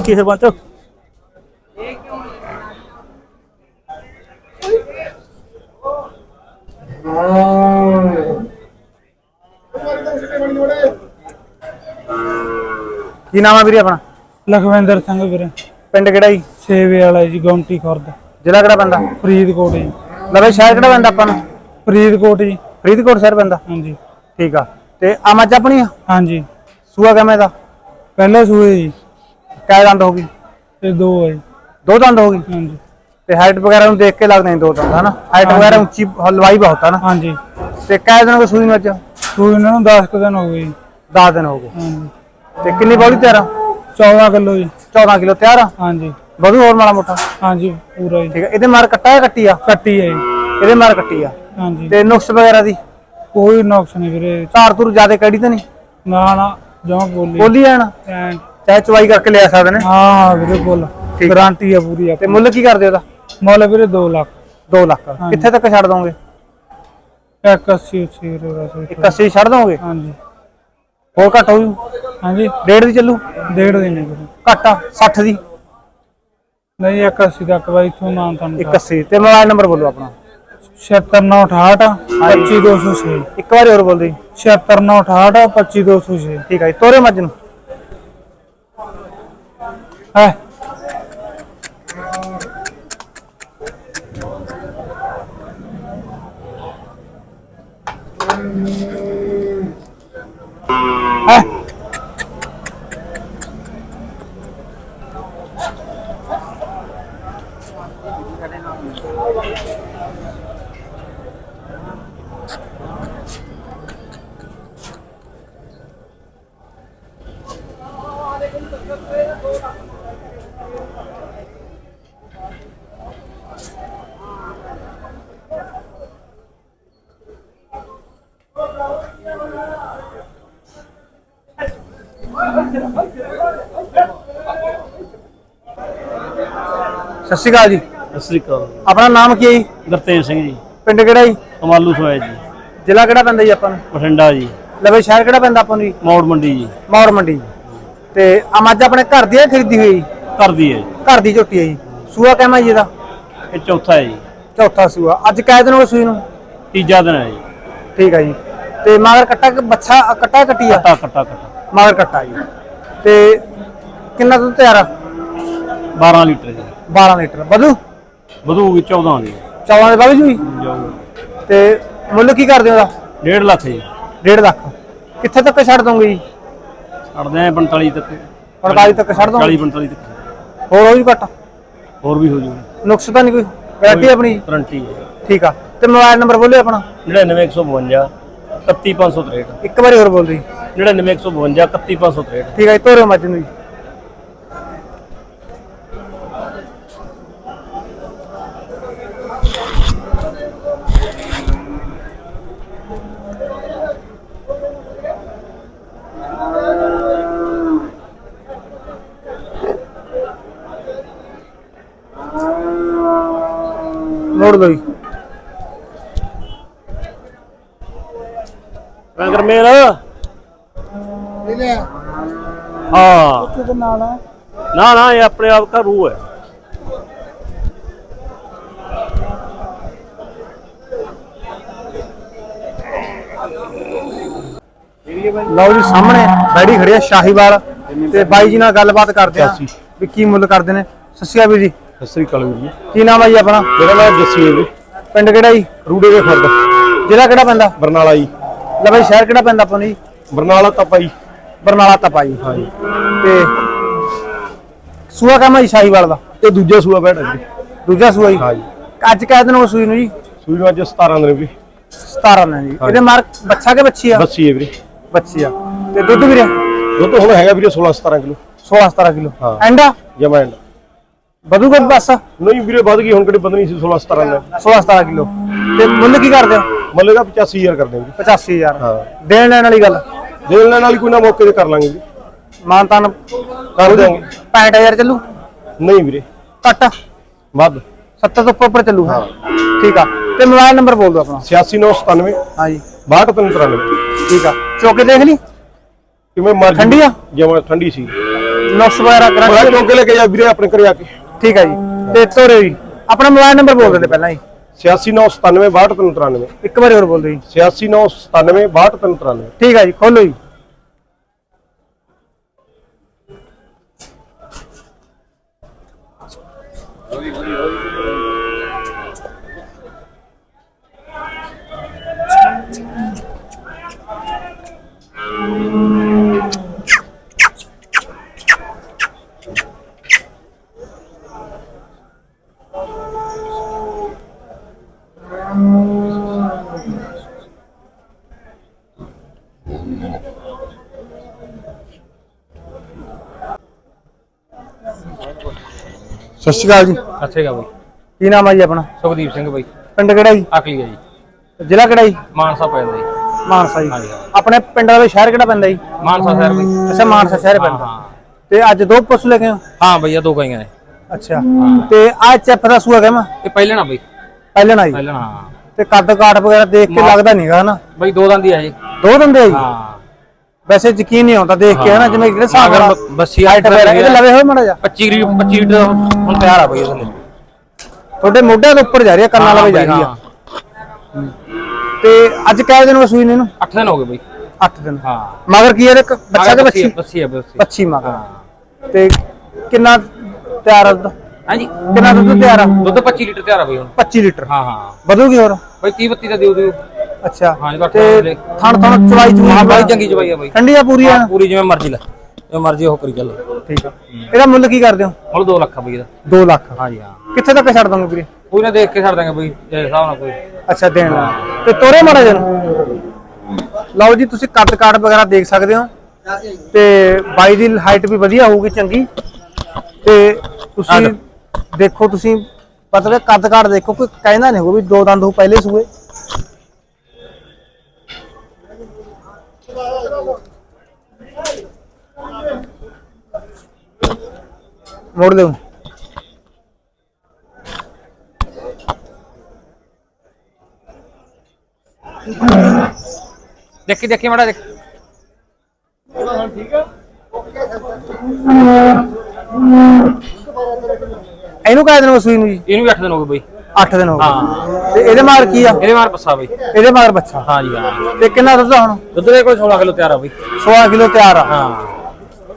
Speaker 5: ਜੱਕੀ ਸਰਪੰਚ
Speaker 3: ਕੀ ਨਾਮ ਆ ਵੀਰੇ ਆਪਣਾ?
Speaker 6: ਲਖਵਿੰਦਰ ਸਿੰਘ ਵੀਰੇ।
Speaker 3: ਪਿੰਡ ਕਿਹੜਾ ਜੀ?
Speaker 6: ਸੇਵੇ ਵਾਲਾ ਜੀ ਗੌਂਟੀ ਖੁਰਦ।
Speaker 3: ਜ਼ਿਲ੍ਹਾ ਕਿਹੜਾ ਪੈਂਦਾ?
Speaker 6: ਫਰੀਦਕੋਟ ਜੀ।
Speaker 3: ਲਵੇ ਸ਼ਹਿਰ ਕਿਹੜਾ ਪੈਂਦਾ ਆਪਾਂ ਨੂੰ?
Speaker 6: ਫਰੀਦਕੋਟ ਜੀ।
Speaker 3: ਫਰੀਦਕੋਟ ਸ਼ਹਿਰ ਪੈਂਦਾ?
Speaker 6: ਹਾਂਜੀ।
Speaker 3: ਠੀਕ ਆ। ਤੇ ਆ ਮੱਝ ਆਪਣੀ ਆ?
Speaker 6: ਹਾਂਜੀ।
Speaker 3: ਸੂਆ ਕਿਵੇਂ ਦਾ?
Speaker 6: ਪਹਿਲਾ ਸੂਏ ਜੀ।
Speaker 3: ਕਿਆ ਦੰਦ ਹੋ ਗਈ
Speaker 6: ਤੇ ਦੋ ਹੈ
Speaker 3: ਦੋ ਦੰਦ ਹੋ ਗਈ
Speaker 6: ਹਾਂਜੀ।
Speaker 3: ਤੇ ਹਾਈਟ ਵਗੈਰਾ ਨੂੰ ਦੇਖ ਕੇ ਲੱਗਦੇ ਨੇ ਦੋ ਦੰਦ ਹਨਾ? ਹਾਈਟ ਵਗੈਰਾ ਉੱਚੀ ਹਲਵਾਈ ਬਹੁਤ ਹੈ ਨਾ
Speaker 6: ਹਾਂਜੀ।
Speaker 3: ਤੇ ਕਿਆ ਦਿਨ ਹੋ ਗਏ ਸੂਈ ਨੂੰ ਅੱਜ?
Speaker 6: ਸੂਏ ਇਹਨਾਂ ਨੂੰ 10 ਕੁ ਦਿਨ ਹੋ ਗਏ ਜੀ।
Speaker 3: 10 ਦਿਨ ਹੋ ਗਏ।
Speaker 6: ਹਾਂਜੀ।
Speaker 3: ਤੇ ਕਿੰਨੀ ਬੋਲੀ ਤਿਆਰ ਆ?
Speaker 6: 14 ਕਿਲੋ ਜੀ।
Speaker 3: 14 ਕਿਲੋ ਤਿਆਰ ਆ?
Speaker 6: ਹਾਂਜੀ।
Speaker 3: ਵਧੂ ਹੋਰ ਮਾੜਾ ਮੋਟਾ?
Speaker 6: ਹਾਂਜੀ ਪੂਰਾ ਜੀ।
Speaker 3: ਠੀਕ ਹੈ ਇਹਦੇ ਮਾਰ ਕੱਟਾ ਹੈ ਕੱਟੀ ਆ?
Speaker 6: ਕੱਟੀ ਹੈ
Speaker 3: ਇਹਦੇ ਮਾਰ ਕੱਟੀ ਆ?
Speaker 6: ਹਾਂਜੀ।
Speaker 3: ਤੇ ਨੁਕਸ ਵਗੈਰਾ ਦੀ?
Speaker 6: ਕੋਈ ਨੁਕਸ ਨਹੀਂ ਵੀਰੇ।
Speaker 3: ਧਾਰ ਤੁਰ ਜ਼ਿਆਦਾ ਕੜੀ ਤਾਂ ਨਹੀਂ
Speaker 6: ਨਾ ਨਾ ਜਮਾ ਬੋਲੀ।
Speaker 3: ਬੋਲੀ ਆਣ ਚਾਹੇ ਚਵਾਈ ਕਰਕੇ ਲਿਆ ਸਕਦੇ ਨੇ?
Speaker 6: ਹਾਂ ਹਾਂ ਵੀਰੇ ਬੋਲ
Speaker 3: ਠੀਕ।
Speaker 6: ਗਾਰੰਟੀ ਹੈ ਪੂਰੀ
Speaker 3: ਤੇ
Speaker 6: ਆਪਣੀ।
Speaker 3: ਮੁੱਲ ਕੀ ਕਰਦੇ ਉਹਦਾ?
Speaker 6: ਮੁੱਲ ਵੀਰੇ 2 ਲੱਖ।
Speaker 3: 2 ਲੱਖ। ਕਿੱਥੇ ਤੱਕ ਛੱਡ ਦੋਗੇ?
Speaker 6: 81 80 ਵੀਰੇ ਵੈਸੇ
Speaker 3: 81 ਛੱਡ ਦੋਗੇ?
Speaker 6: ਹਾਂਜੀ।
Speaker 3: ਹੋਰ ਘੱਟ ਹੋਊ?
Speaker 6: ਹਾਂਜੀ।
Speaker 3: ਡੇਢ ਦੀ ਚੱਲੂ?
Speaker 6: ਡੇਢ ਦੀ ਨਹੀਂ ਵੀਰੇ।
Speaker 3: ਘੱਟ ਆ? 60 ਦੀ?
Speaker 6: ਨਹੀਂ 81 ਤੱਕ ਬਾਈ ਇਥੋਂ ਮਾਨ ਤੁਹਾਨੂੰ
Speaker 3: 81 ਤੇ ਮੋਬਾਈਲ ਨੰਬਰ ਬੋਲੋ ਆਪਣਾ।
Speaker 6: 76968 25206
Speaker 3: ਇੱਕ ਵਾਰੀ ਹੋਰ ਬੋਲ ਦੇ
Speaker 6: 76968 25206
Speaker 3: ਠੀਕ ਹੈ ਜੀ। ਤੋਰੇ ਮੱਝ ਨੂੰ।
Speaker 6: ਹੈ ਹੈ
Speaker 3: ਸਤਿ ਸ਼੍ਰੀ ਅਕਾਲ ਜੀ।
Speaker 5: ਸਤਿ ਸ੍ਰੀ ਅਕਾਲ।
Speaker 3: ਆਪਣਾ ਨਾਮ ਕੀ ਹੈ ਜੀ?
Speaker 5: ਗੁਰਤੇਜ ਸਿੰਘ ਜੀ।
Speaker 3: ਪਿੰਡ ਕਿਹੜਾ ਜੀ?
Speaker 5: ਕਮਾਲੂ ਸੋਇਆ ਜੀ।
Speaker 3: ਜ਼ਿਲ੍ਹਾ ਕਿਹੜਾ ਪੈਂਦਾ ਜੀ ਆਪਾਂ ਨੂੰ?
Speaker 5: ਬਠਿੰਡਾ ਜੀ।
Speaker 3: ਲਵੇ ਸ਼ਹਿਰ ਕਿਹੜਾ ਪੈਂਦਾ ਆਪਾਂ ਨੂੰ ਜੀ?
Speaker 5: ਮੌੜ ਮੰਡੀ ਜੀ।
Speaker 3: ਮੌੜ ਮੰਡੀ ਜੀ। ਤੇ ਆ ਮੱਝ ਆਪਣੇ ਘਰ ਦੀ ਹੈ ਖਰੀਦੀ ਹੋਈ ਜੀ?
Speaker 5: ਘਰ ਦੀ ਹੈ ਜੀ।
Speaker 3: ਘਰ ਦੀ ਝੋਟੀ ਹੈ ਜੀ। ਸੂਆ ਕਹਿਮਾ ਜੀ ਇਹਦਾ?
Speaker 5: ਇਹ ਚੌਥਾ ਹੈ ਜੀ।
Speaker 3: ਚੌਥਾ ਸੂਆ। ਅੱਜ ਕਾਇ ਦਿਨ ਹੋ ਗਏ ਸੂਈ ਨੂੰ?
Speaker 5: ਤੀਜਾ ਦਿਨ ਹੈ ਜੀ।
Speaker 3: ਠੀਕ ਹੈ ਜੀ। ਤੇ ਮਗਰ ਕੱਟਾ ਕਿ ਬੱਚਾ ਕੱਟਾ ਕੱਟੀ ਆ?
Speaker 5: ਕੱਟਾ ਕੱਟਾ ਕੱਟਾ।
Speaker 3: ਮਗਰ ਕੱਟਾ ਜੀ। ਤੇ ਕਿੰਨਾ ਦੁੱਧ ਤਿਆਰ ਆ?
Speaker 5: 12 ਲੀਟਰ ਜੀ।
Speaker 3: 12 ਲੀਟਰ। ਵਧੂ?
Speaker 5: ਵਧੂਗੀ 14 ਦੀ।
Speaker 3: 14 ਦੇ ਬਾਅਦ ਜੀ ਤੇ ਮੁੱਲ ਕੀ ਕਰਦੇ ਹੋ ਉਹਦਾ?
Speaker 5: 1.5 ਲੱਖ ਜੀ।
Speaker 3: 1.5 ਲੱਖ। ਕਿੱਥੇ ਤੱਕ ਛੱਡ ਦੋਗੇ ਜੀ?
Speaker 5: ਛੱਡਦੇ ਆ 45 ਤੱਕ।
Speaker 3: 45 ਤੱਕ ਛੱਡ ਦੋਗੇ?
Speaker 5: 40 45 ਤੱਕ।
Speaker 3: ਹੋਰ ਉਹ ਵੀ ਘੱਟ?
Speaker 7: ਹੋਰ ਵੀ ਹੋ ਜੂਗੀ
Speaker 3: ਨੁਕਸ ਤਾਂ ਨਹੀਂ ਕੋਈ? ਗਾਰੰਟੀ ਆਪਣੀ?
Speaker 7: ਗਰੰਟੀ ਹੈ।
Speaker 3: ਠੀਕ ਆ। ਤੇ ਮੋਬਾਈਲ ਨੰਬਰ ਬੋਲਿਓ ਆਪਣਾ।
Speaker 7: 99152 31563
Speaker 3: ਇੱਕ ਵਾਰੀ ਹੋਰ ਬੋਲ ਜੀ।
Speaker 7: 99152 31563
Speaker 3: ਠੀਕ ਆ ਜੀ ਤੋਰਿਓ ਮੱਝ ਨੂੰ ਜੀ। ਮੋੜ ਦੋ ਜੀ
Speaker 7: ਮੇਰਾ। ਹਾਂ। ਨਾ ਨਾ ਇਹ ਆਪਣੇ ਆਪ ਦਾ ਰੂਹ ਹੈ।
Speaker 3: ਲਓ ਜੀ ਸਾਹਮਣੇ ਬੈੜੀ ਖੜੀ ਆ ਸ਼ਾਹੀਵਾਲ। ਤੇ ਬਾਈ ਜੀ ਨਾਲ ਗੱਲਬਾਤ ਕਰਦੇ ਆ ਵੀ ਕੀ ਮੁੱਲ ਕਰਦੇ ਨੇ। ਸਤਿ ਸ਼੍ਰੀ ਅਕਾਲ ਵੀਰ ਜੀ।
Speaker 7: ਸਤਿ ਸ੍ਰੀ ਅਕਾਲ ਵੀਰ ਜੀ।
Speaker 3: ਕੀ ਨਾਮ ਆ ਜੀ ਆਪਣਾ?
Speaker 7: ਮੇਰਾ ਨਾਮ ਜੱਸੀ ਹੈ ਜੀ।
Speaker 3: ਪਿੰਡ ਕਿਹੜਾ ਜੀ?
Speaker 7: ਰੂੜੇ ਦੇ ਖੁਰਦ।
Speaker 3: ਜ਼ਿਲ੍ਹਾ ਕਿਹੜਾ ਪੈਂਦਾ?
Speaker 7: ਬਰਨਾਲਾ ਜੀ।
Speaker 3: ਲੈ ਬਾਈ ਸ਼ਹਿਰ ਕਿਹੜਾ ਪੈਂਦਾ ਆਪਾਂ ਨੂੰ ਜੀ?
Speaker 7: ਬਰਨਾਲਾ ਤਪਾ ਜੀ।
Speaker 3: ਬਰਨਾਲਾ ਤਪਾ ਜੀ।
Speaker 7: ਹਾਂਜੀ।
Speaker 3: ਤੇ ਸੂਆ ਕੰਮ ਹੈ ਜੀ ਸ਼ਾਹੀਵਾਲ ਦਾ?
Speaker 7: ਇਹ ਦੂਜਾ ਸੂਆ ਬੈਠ ਹੈ ਜੀ।
Speaker 3: ਦੂਜਾ ਸੂਆ ਜੀ?
Speaker 7: ਹਾਂਜੀ।
Speaker 3: ਅੱਜ ਕਹਿ ਦਿਨ ਉਹ ਸੂਈ ਨੂੰ ਜੀ?
Speaker 7: ਸੂਈ ਨੂੰ ਅੱਜ 17 ਦਿਨ ਵੀ
Speaker 3: 17 ਨੇ ਜੀ। ਇਹਦੇ ਮਾਰਕ ਬੱਚਾ ਕੇ ਬੱਚੀ ਆ?
Speaker 7: ਬੱਸੀ ਹੈ ਵੀਰੇ।
Speaker 3: ਬੱਚੀ ਆ। ਤੇ ਦੁੱਧ ਵੀਰੇ?
Speaker 7: ਦੁੱਧ ਹੁਣ ਹੈਗਾ ਵੀਰੇ 16 17 ਕਿਲੋ।
Speaker 3: 16 17 ਕਿਲੋ।
Speaker 7: ਹਾਂ।
Speaker 3: ਐਂਡਾ?
Speaker 7: ਜਮੈਂਡ
Speaker 3: ਵਧੂਗਾ ਬਸ?
Speaker 7: ਨਹੀਂ ਵੀਰੇ ਵੱਧ ਗਈ ਹੁਣ ਕਿਹੜੀ ਵਧਣੀ ਸੀ? 16 17 ਨੇ
Speaker 3: 16 17 ਕਿਲੋ। ਤੇ ਮੁੱਲ ਕੀ ਕਰਦੇ ਹੋ?
Speaker 7: ਮੱਲੇ ਦਾ 85000 ਕਰ ਦੇਂਗੇ
Speaker 3: 85000
Speaker 7: ਹਾਂ।
Speaker 3: ਦੇਣ ਲੈਣ ਵਾਲੀ ਗੱਲ?
Speaker 7: ਦੇਣ ਲੈਣ ਵਾਲੀ ਕੋਈ ਨਾ ਮੌਕੇ ਤੇ ਕਰ ਲਾਂਗੇ ਜੀ।
Speaker 3: ਮਾਨਤਾਨ
Speaker 7: ਕਰ ਦਿਆਂਗੇ।
Speaker 3: 65000 ਚੱਲੂ?
Speaker 7: ਨਹੀਂ ਵੀਰੇ।
Speaker 3: ਘੱਟ?
Speaker 7: ਵੱਧ।
Speaker 3: 70 ਤੋਂ ਉੱਪਰ ਉੱਪਰ ਚੱਲੂ? ਹਾਂ। ਠੀਕ ਆ। ਤੇ ਮੋਬਾਈਲ ਨੰਬਰ ਬੋਲ ਦਿਓ ਆਪਣਾ।
Speaker 7: 86997
Speaker 3: ਹਾਂ ਜੀ।
Speaker 7: 6293
Speaker 3: ਠੀਕ ਆ। ਚੌਕੇ ਦੇਖ ਲਈ?
Speaker 7: ਕਿਵੇਂ ਮਰ
Speaker 3: ਠੰਡੀ ਆ?
Speaker 7: ਜਮਾ ਠੰਡੀ ਸੀ।
Speaker 3: ਨੁਕਸ ਵਗੈਰਾ
Speaker 7: ਮੈਂ
Speaker 3: ਕਰਾ
Speaker 7: ਚੌਕੇ ਲੈ ਕੇ ਜਾ ਵੀਰੇ ਆਪਣੇ ਘਰੇ ਆ ਕੇ।
Speaker 3: ਠੀਕ ਆ ਜੀ। ਤੇ ਤੋਰੇ ਜੀ ਆਪਣਾ ਮੋਬਾਈਲ ਨੰਬਰ ਬੋਲ ਦਿੰਦੇ ਪਹਿਲਾਂ ਜੀ।
Speaker 7: 86997 6293
Speaker 3: ਇੱਕ ਵਾਰੀ ਹੋਰ ਬੋਲ ਦਿਓ ਜੀ
Speaker 7: 86997 6293
Speaker 3: ਠੀਕ ਆ ਜੀ ਖੋਲੋ ਜੀ। ਸਤਿ ਸ਼੍ਰੀ ਅਕਾਲ ਜੀ।
Speaker 8: ਅੱਛੇ ਗਾ ਬਈ।
Speaker 3: ਕੀ ਨਾਮ ਆ ਜੀ ਆਪਣਾ?
Speaker 8: ਸੁਖਦੀਪ ਸਿੰਘ ਬਈ।
Speaker 3: ਪਿੰਡ ਕਿਹੜਾ ਜੀ?
Speaker 8: ਅਕਲੀ ਆ ਜੀ।
Speaker 3: ਜ਼ਿਲ੍ਹਾ ਕਿਹੜਾ ਜੀ?
Speaker 8: ਮਾਨਸਾ ਪੈਂਦਾ ਜੀ।
Speaker 3: ਮਾਨਸਾ ਜੀ।
Speaker 8: ਹਾਂਜੀ, ਹਾਂ।
Speaker 3: ਆਪਣੇ ਪਿੰਡ ਦਾ ਸ਼ਹਿਰ ਕਿਹੜਾ ਪੈਂਦਾ ਜੀ?
Speaker 8: ਮਾਨਸਾ ਸ਼ਹਿਰ ਬਈ।
Speaker 3: ਅੱਛਾ ਮਾਨਸਾ ਸ਼ਹਿਰ
Speaker 8: ਹਾਂ
Speaker 3: ਪੈਂਦਾ।
Speaker 8: ਹਾਂ।
Speaker 3: ਤੇ ਅੱਜ ਦੋ ਪਸ਼ੂ ਲੈ ਕੇ ਆਏ ਹੋ?
Speaker 8: ਹਾਂ ਬਈ ਆ ਦੋ ਗਾਈਆਂ ਨੇ।
Speaker 3: ਅੱਛਾ। ਤੇ ਆ ਚੈਪ ਦਾ ਸੂਆ ਕਹਿਮਾ
Speaker 8: ਇਹ ਪਹਿਲੇ ਨਾ ਬਈ।
Speaker 3: ਪਹਿਲਾਂ ਨਾ ਜੀ।
Speaker 8: ਪਹਿਲੇ ਨਾ ਹਾਂ।
Speaker 3: ਤੇ ਕੱਦ ਕਾਠ ਵਗੈਰਾ ਦੇਖ ਕੇ ਲੱਗਦਾ ਨਹੀਂਗਾ ਹਨਾ?
Speaker 8: ਬਈ ਦੋ ਦੰਦੀ ਆ ਜੀ।
Speaker 3: ਦੋ ਦੰਦੇ ਆ ਜੀ?
Speaker 8: ਹਾਂ।
Speaker 3: ਵੈਸੇ ਯਕੀਨ ਨਹੀਂ ਆਉਂਦਾ ਦੇਖ ਕੇ ਹਨਾ ਜਿਵੇਂ ਜਿਹੜੇ ਹਿਸਾਬ ਨਾਲ
Speaker 8: ਬੱਸੀ
Speaker 3: ਹਾਈਟ ਵਗੈਰਾ ਇਹਦੇ ਲਵੇ ਹੋਏ ਮਾੜਾ ਜਿਹਾ।
Speaker 8: 25 ਰੀ 25 ਲੀਟਰ ਹੁਣ ਤਿਆਰ ਆ ਬਈ ਲਈ
Speaker 3: ਤੁਹਾਡੇ ਮੋਢਿਆਂ ਦੇ ਉੱਪਰ ਜਾ ਰਹੀ ਹੈ ਕੰਨਾਂ ਲਵੇ ਜਾ ਰਹੀ ਆ। ਤੇ ਅੱਜ ਕਹਿ ਦਿਨ ਸੂਈ ਨੇ ਇਹਨੂੰ?
Speaker 8: 8 ਦਿਨ ਹੋ ਗਏ ਬਈ।
Speaker 3: 8 ਦਿਨ।
Speaker 8: ਹਾਂ।
Speaker 3: ਮਗਰ ਕੀ ਹੈ ਇੱਕ? ਬੱਚਾ ਕੇ ਬੱਚੀ?
Speaker 8: ਬੱਸੀ ਆ ਬੱਸੀ
Speaker 3: ਬੱਚੀ ਮਗਰ। ਤੇ ਕਿੰਨਾ ਤਿਆਰ ਆ
Speaker 8: ਹਾਂਜੀ
Speaker 3: ਕਿੰਨਾ ਦੁੱਧ ਤਿਆਰ ਆ?
Speaker 8: ਦੁੱਧ 25 ਲੀਟਰ ਤਿਆਰ ਆ ਬਈ ਹੁਣ।
Speaker 3: 25 ਲੀਟਰ?
Speaker 8: ਹਾਂ ਹਾਂ।
Speaker 3: ਵਧੂਗੀ ਹੋਰ?
Speaker 8: ਬਈ 30 32 ਦਾ ਦਿਓ ਦਿਓ।
Speaker 3: ਅੱਛਾ।
Speaker 8: ਹਾਂ ਜੀ,
Speaker 3: ਤੇ। ਥਣ ਥਣ ਚਵਾਈ ਚੂਈ
Speaker 8: ਹਾਂ ਬੜੀ ਚੰਗੀ ਜਵਾਈ ਆ ਬਈ।
Speaker 3: ਠੰਡੀ ਆ ਪੂਰੀ ਆ?
Speaker 8: ਹਾਂ, ਪੂਰੀ ਜਿਵੇਂ ਮਰਜ਼ੀ ਲੈ। ਜਿਵੇਂ ਮਰਜ਼ੀ ਉਹ ਕਰੀ ਚੱਲ।
Speaker 3: ਠੀਕ ਆ। ਇਹਦਾ ਮੁੱਲ ਕੀ ਕਰਦੇ ਹੋ?
Speaker 8: ਮੁੱਲ 2 ਲੱਖ ਆ ਬਈ ਇਹਦਾ।
Speaker 3: 2 ਲੱਖ।
Speaker 8: ਹਾਂਜੀ ਹਾਂ।
Speaker 3: ਕਿੱਥੇ ਤੱਕ ਛੱਡ ਦੋਗੇ ਵੀਰੇ?
Speaker 8: ਕੋਈ ਨਾ ਦੇਖ ਕੇ ਛੱਡ ਦਾਂਗੇ ਬਈ ਜੇ ਹਿਸਾਬ ਨਾਲ ਕੋਈ।
Speaker 3: ਅੱਛਾ ਦੇਣ ਤੇ ਤੋਰੇ ਮਾੜਾ ਜਨ ਲਓ ਜੀ ਤੁਸੀਂ ਕੱਦ ਕਾਠ ਵਗੈਰਾ ਦੇਖ ਸਕਦੇ ਹੋ। ਤੇ ਬਾਈ ਦੀ ਹਾਈਟ ਵੀ ਵਧੀਆ ਹੋਊਗੀ ਚੰਗੀ। ਤੇ ਤੁਸੀਂ ਦੇਖੋ ਤੁਸੀਂ ਮਤਲਬ ਕੱਦ ਕਾਠ ਦੇਖੋ ਕੋਈ ਕਹਿੰਦਾ ਨਹੀਂ ਹੋਊ ਵੀ ਦੋ ਦੰਦ ਹੋ ਪਹਿਲੇ ਸੂਏ। ਮੋੜ ਦਿਓ
Speaker 8: ਦੇਖੀ ਦੇਖੀ ਮਾੜਾ ਦੇਖ
Speaker 3: ਇਹਨੂੰ ਕਹਿ ਦੇਣਾ ਸੂਈ ਨੂੰ ਜੀ?
Speaker 8: ਇਹਨੂੰ ਵੀ 8 ਦਿਨ ਹੋ ਗਏ ਬਈ।
Speaker 3: 8 ਦਿਨ ਹੋ ਗਏ।
Speaker 8: ਹਾਂ।
Speaker 3: ਤੇ ਇਹਦੇ ਮਾਰ ਕੀ ਆ?
Speaker 8: ਇਹਦੇ ਮਾਰ ਪੱਸਾ ਬਈ।
Speaker 3: ਇਹਦੇ ਮਗਰ ਬੱਚਾ
Speaker 8: ਹਾਂ ਜੀ ਹਾਂ।
Speaker 3: ਤੇ ਕਿੰਨਾ ਦੁੱਧ ਆ ਹੁਣ?
Speaker 8: ਦੁੱਧ ਦੇ ਕੋਲ 16 ਕਿਲੋ ਤਿਆਰ ਆ ਬਈ।
Speaker 3: 16 ਕਿਲੋ ਤਿਆਰ ਆ।
Speaker 8: ਹਾਂ।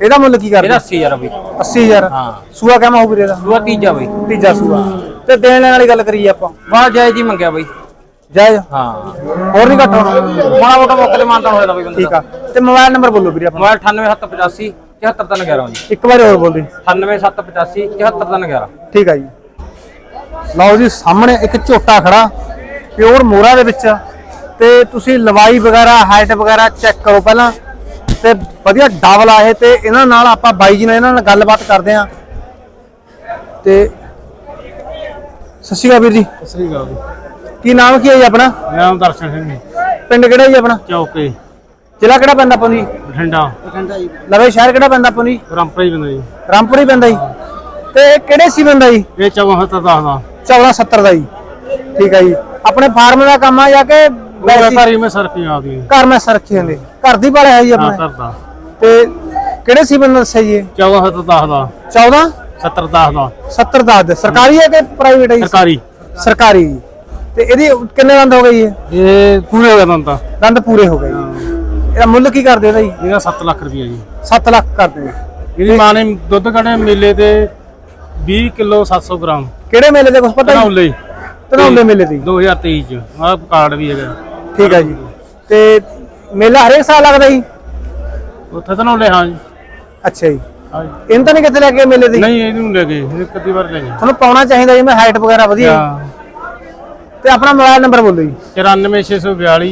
Speaker 3: ਇਹਦਾ ਮੁੱਲ ਕੀ ਕਰਦੇ?
Speaker 8: ਇਹਦਾ 80000 ਆ ਬਈ।
Speaker 3: 80000
Speaker 8: ਹਾਂ।
Speaker 3: ਸੂਆ ਕਿਵੇਂ ਹੋ ਵੀਰੇ ਦਾ
Speaker 8: ਦੂਆ ਤੀਜਾ ਬਈ।
Speaker 3: ਤੀਜਾ ਸੂਆ। ਤੇ ਦੇਣ ਲੈਣ ਵਾਲੀ ਗੱਲ ਕਰੀਏ ਆਪਾਂ।
Speaker 8: ਵਾਹ ਜਾਇਜ਼ ਹੀ ਮੰਗਿਆ ਬਈ।
Speaker 3: ਜਾਇਜ਼?
Speaker 8: ਹਾਂ।
Speaker 3: ਹੋਰ ਨਹੀਂ ਘੱਟ ਹੋਣਾ।
Speaker 8: ਮਾੜਾ ਮੋਟਾ ਮੌਕੇ ਤੇ ਮਾਨਤਾ ਹੋਇਆ ਬਈ ਬੰਦੇ
Speaker 3: ਠੀਕ ਆ। ਤੇ ਮੋਬਾਈਲ ਨੰਬਰ ਬੋਲੋ ਵੀਰੇ ਆਪਣਾ
Speaker 8: ਮੋਬਾਈਲ 98785 74311 ਜੀ।
Speaker 3: ਇੱਕ ਵਾਰੀ ਹੋਰ ਬੋਲ ਦਿਓ
Speaker 8: 98785 74311
Speaker 3: ਠੀਕ ਆ ਜੀ। ਲਓ ਜੀ ਸਾਹਮਣੇ ਇੱਕ ਝੋਟਾ ਖੜਾ ਪਿਓਰ ਮੋਰਾ ਦੇ ਵਿੱਚ। ਤੇ ਤੁਸੀਂ ਲਵਾਈ ਵਗੈਰਾ ਹਾਈਟ ਵਗੈਰਾ ਚੈੱਕ ਕਰੋ ਪਹਿਲਾਂ। ਤੇ ਵਧੀਆ ਡਬਲ ਆ ਇਹ ਤੇ ਇਹਨਾਂ ਨਾਲ ਆਪਾਂ ਬਾਈ ਜੀ ਨਾਲ ਇਹਨਾਂ ਨਾਲ ਗੱਲਬਾਤ ਕਰਦੇ ਆਂ ਤੇ ਸਤਿ ਸ਼੍ਰੀ ਅਕਾਲ ਵੀਰ ਜੀ।
Speaker 9: ਸਤਿ ਸ੍ਰੀ ਅਕਾਲ
Speaker 3: ਕੀ ਨਾਮ ਕੀ ਹੈ ਜੀ ਆਪਣਾ?
Speaker 9: ਨਾਮ ਦਰਸ਼ਨ ਸਿੰਘ ਜੀ।
Speaker 3: ਪਿੰਡ ਕਿਹੜਾ ਜੀ ਆਪਣਾ?
Speaker 9: ਚੌਕੇ।
Speaker 3: ਜ਼ਿਲ੍ਹਾ ਕਿਹੜਾ ਪੈਂਦਾ ਆਪਾਂ ਨੂੰ ਜੀ?
Speaker 9: ਬਠਿੰਡਾ।
Speaker 3: ਲਵੇ ਸ਼ਹਿਰ ਕਿਹੜਾ ਪੈਂਦਾ ਆਪਾਂ ਨੂੰ ਜੀ?
Speaker 9: ਹੀ ਬੰਦਾ ਜੀ।
Speaker 3: ਰਾਮਪੁਰ ਹੀ ਪੈਂਦਾ ਜੀ। ਤੇ ਇਹ ਕਿਹੜੇ ਸੀ ਪੈਂਦਾ ਜੀ?
Speaker 9: ਇਹ 74 ਦੱਸਦਾ
Speaker 3: 1470 ਦਾ। ਜੀ। ਠੀਕ ਹੈ ਜੀ। ਆਪਣੇ ਫਾਰਮ ਦਾ ਕੰਮ ਆ ਜਾਂ ਕਿ ਵੈਸੇ ਹੀ?
Speaker 9: ਵਪਾਰੀ ਮੈਂ ਸਰਕੀ ਆਦੀ
Speaker 3: ਘਰ ਮੈਂ ਸਰਖੀ ਹੁੰਦੇ ਘਰ ਦੀ ਪਾਲਿਆ ਹੈ ਜੀ
Speaker 9: ਹਾਂ
Speaker 3: ਆਪਣੇ
Speaker 9: ਕਰਦਾ
Speaker 3: ਤੇ ਕਿਹੜੇ ਸੀ ਬੰਦਾ ਦੱਸਿਆ ਜੀ ਇਹ?
Speaker 9: 14 ਦੱਸਦਾ
Speaker 3: 14
Speaker 9: 70 ਦੱਸਦਾ
Speaker 3: 70 ਦਾ ਦੇ। ਸਰਕਾਰੀ ਹੈ ਕਿ ਪ੍ਰਾਈਵੇਟ ਹੈ ਜੀ?
Speaker 9: ਸਰਕਾਰੀ।
Speaker 3: ਸਰਕਾਰੀ ਜੀ। ਤੇ ਇਹਦੀ ਕਿੰਨੇ ਦੰਦ ਹੋ ਗਏ ਜੀ ਇਹ?
Speaker 9: ਪੂਰੇ ਹੋ ਗਿਆ ਤਾਂ
Speaker 3: ਦੰਦ ਪੂਰੇ ਹੋ ਗਏ ਜੀ। ਇਹਦਾ ਮੁੱਲ ਕੀ ਕਰਦੇ ਇਹਦਾ ਜੀ
Speaker 9: ਇਹਦਾ 7 ਲੱਖ ਰੁਪਈਆ ਜੀ।
Speaker 3: 7 ਲੱਖ ਕਰਦੇ
Speaker 9: ਇਹਦੀ ਮਾਂ ਨੇ ਦੁੱਧ ਕੱਢੇ ਮੇਲੇ ਤੇ 20 ਕਿਲੋ 700 ਗ੍ਰਾਮ।
Speaker 3: ਕਿਹੜੇ ਮੇਲੇ ਦੇ ਕੁਝ ਪਤਾ ਜੀ?
Speaker 9: ਧਨੌਲੇ।
Speaker 3: ਧਨੌਲੇ ਮੇਲੇ ਦੀ।
Speaker 9: 2023 ਚ। ਆਹ ਕਾਰਡ ਵੀ ਹੈਗਾ।
Speaker 3: ਠੀਕ ਹੈ ਜੀ। ਤੇ ਮੇਲਾ ਹਰੇਕ ਸਾਲ ਲੱਗਦਾ ਜੀ?
Speaker 9: ਉੱਥੇ ਧਨੌਲੇ ਹਾਂ ਜੀ।
Speaker 3: ਅੱਛਾ ਜੀ। ਇਹਨਾਂ ਤਾਂ ਨਹੀਂ ਕਿੱਥੇ ਲੈ ਕੇ ਮੇਲੇ ਦੀ?
Speaker 9: ਨਹੀਂ ਇਹਨੂੰ ਲੈ ਗਏ ਇਹ ਕਦੀ ਵਾਰ ਲੈ ਗਏ
Speaker 3: ਤੁਹਾਨੂੰ ਪਾਉਣਾ ਚਾਹੀਦਾ ਜੀ ਮੈਂ ਹਾਈਟ ਵਗੈਰਾ ਵਧੀਆ। ਤੇ ਆਪਣਾ ਮੋਬਾਈਲ ਨੰਬਰ ਬੋਲੋ ਜੀ।
Speaker 9: 94642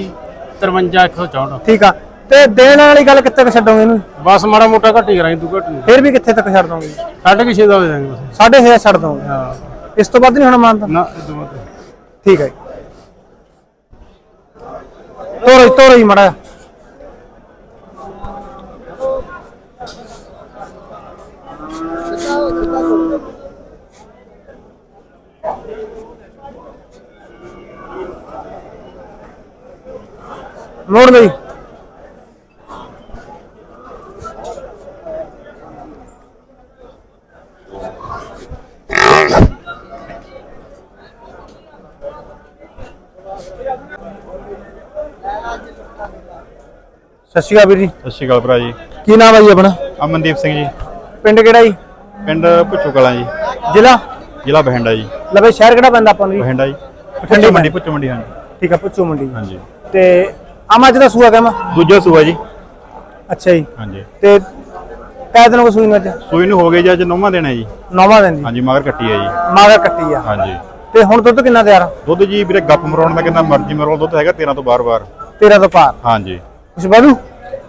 Speaker 9: 53164
Speaker 3: ਠੀਕ ਆ। ਤੇ ਦੇਣ ਵਾਲੀ ਗੱਲ ਕਿੱਥੇ ਕੁ ਛੱਡੋਗੇ ਇਹਨੂੰ?
Speaker 9: ਬਸ ਮਾੜਾ ਮੋਟਾ ਘੱਟ ਹੀ ਕਰਾਈ ਤੂੰ ਘੱਟ ਨਹੀਂ।
Speaker 3: ਫਿਰ ਵੀ ਕਿੱਥੇ ਤੱਕ ਛੱਡ ਦੋਗੇ?
Speaker 9: ਸਾਢੇ ਕੁ ਛੇ ਦਾ ਹੋ ਜਾਏਗਾ ਬਸ।
Speaker 3: ਸਾਢੇ ਛੇ ਛੱਡ ਦੋਗੇ?
Speaker 9: ਹਾਂ।
Speaker 3: ਇਸ ਤੋਂ ਵੱਧ ਨਹੀਂ ਹੋਣਾ ਮੰਨਦਾ
Speaker 9: ਨਾ ਇਦੋਂ ਬਾਅਦ
Speaker 3: ਠੀਕ ਹੈ। ਤੋਰੋ ਤੋਰੋ ਜੀ ਮੜਾ ਮੋੜ ਲਈ ਸਤਿ ਸ਼੍ਰੀ ਅਕਾਲ ਵੀਰ ਜੀ।
Speaker 10: ਸਤਿ ਸ਼੍ਰੀ ਅਕਾਲ ਭਰਾ ਜੀ।
Speaker 3: ਕੀ ਨਾਮ ਹੈ ਜੀ ਆਪਣਾ?
Speaker 10: ਅਮਨਦੀਪ ਸਿੰਘ ਜੀ।
Speaker 3: ਪਿੰਡ ਕਿਹੜਾ ਜੀ?
Speaker 10: ਪਿੰਡ ਭੁੱਚੋ ਕਲਾਂ ਜੀ।
Speaker 3: ਜ਼ਿਲ੍ਹਾ?
Speaker 10: ਜ਼ਿਲ੍ਹਾ ਬਠਿੰਡਾ ਜੀ।
Speaker 3: ਲਵੇ ਸ਼ਹਿਰ ਕਿਹੜਾ ਪੈਂਦਾ ਆਪਾਂ ਨੂੰ ਜੀ?
Speaker 10: ਬਠਿੰਡਾ ਜੀ। ਭੁੱਚੋ ਮੰਡੀ ਭੁੱਚੋ ਮੰਡੀ ਹਾਂਜੀ।
Speaker 3: ਠੀਕ ਆ ਪੁੱਛੋ ਮੰਡੀ।
Speaker 10: ਹਾਂਜੀ।
Speaker 3: ਤੇ ਆਮ ਦਾ ਸੂਆ ਕਹਿਮਾ
Speaker 10: ਦੂਜਾ ਸੂਆ ਜੀ।
Speaker 3: ਅੱਛਾ ਜੀ।
Speaker 10: ਹਾਂਜੀ।
Speaker 3: ਤੇ ਕੈ ਦਿਨ ਕੋ ਸੂਈ ਨੂੰ ਅੱਜ?
Speaker 10: ਸੂਈ ਨੂੰ ਹੋ ਗਏ ਜੀ ਅੱਜ ਨੌਵਾਂ ਦਿਨ ਹੈ ਜੀ।
Speaker 3: ਨੌਵਾਂ ਦਿਨ ਦੀ
Speaker 10: ਹਾਂਜੀ ਮਗਰ ਕੱਟੀ ਹੈ ਜੀ।
Speaker 3: ਮਾਗਾ ਕੱਟੀ ਆ।
Speaker 10: ਹਾਂਜੀ।
Speaker 3: ਤੇ ਹੁਣ ਦੁੱਧ ਕਿੰਨਾ ਤਿਆਰ ਆ?
Speaker 10: ਦੁੱਧ ਜੀ ਵੀਰੇ ਗੱਪ ਮਰਾਉਣ ਦਾ ਕਿੰਨਾ ਮਰਜ਼ੀ ਮਰੋ ਦੁੱਧ ਹੈਗਾ 13 ਤੋਂ ਬਾਰ-ਬਾਰ।
Speaker 3: 13 ਤੋਂ ਪਾਰ।
Speaker 10: ਹਾਂਜੀ।
Speaker 3: ਕੁਛ ਵਧੂ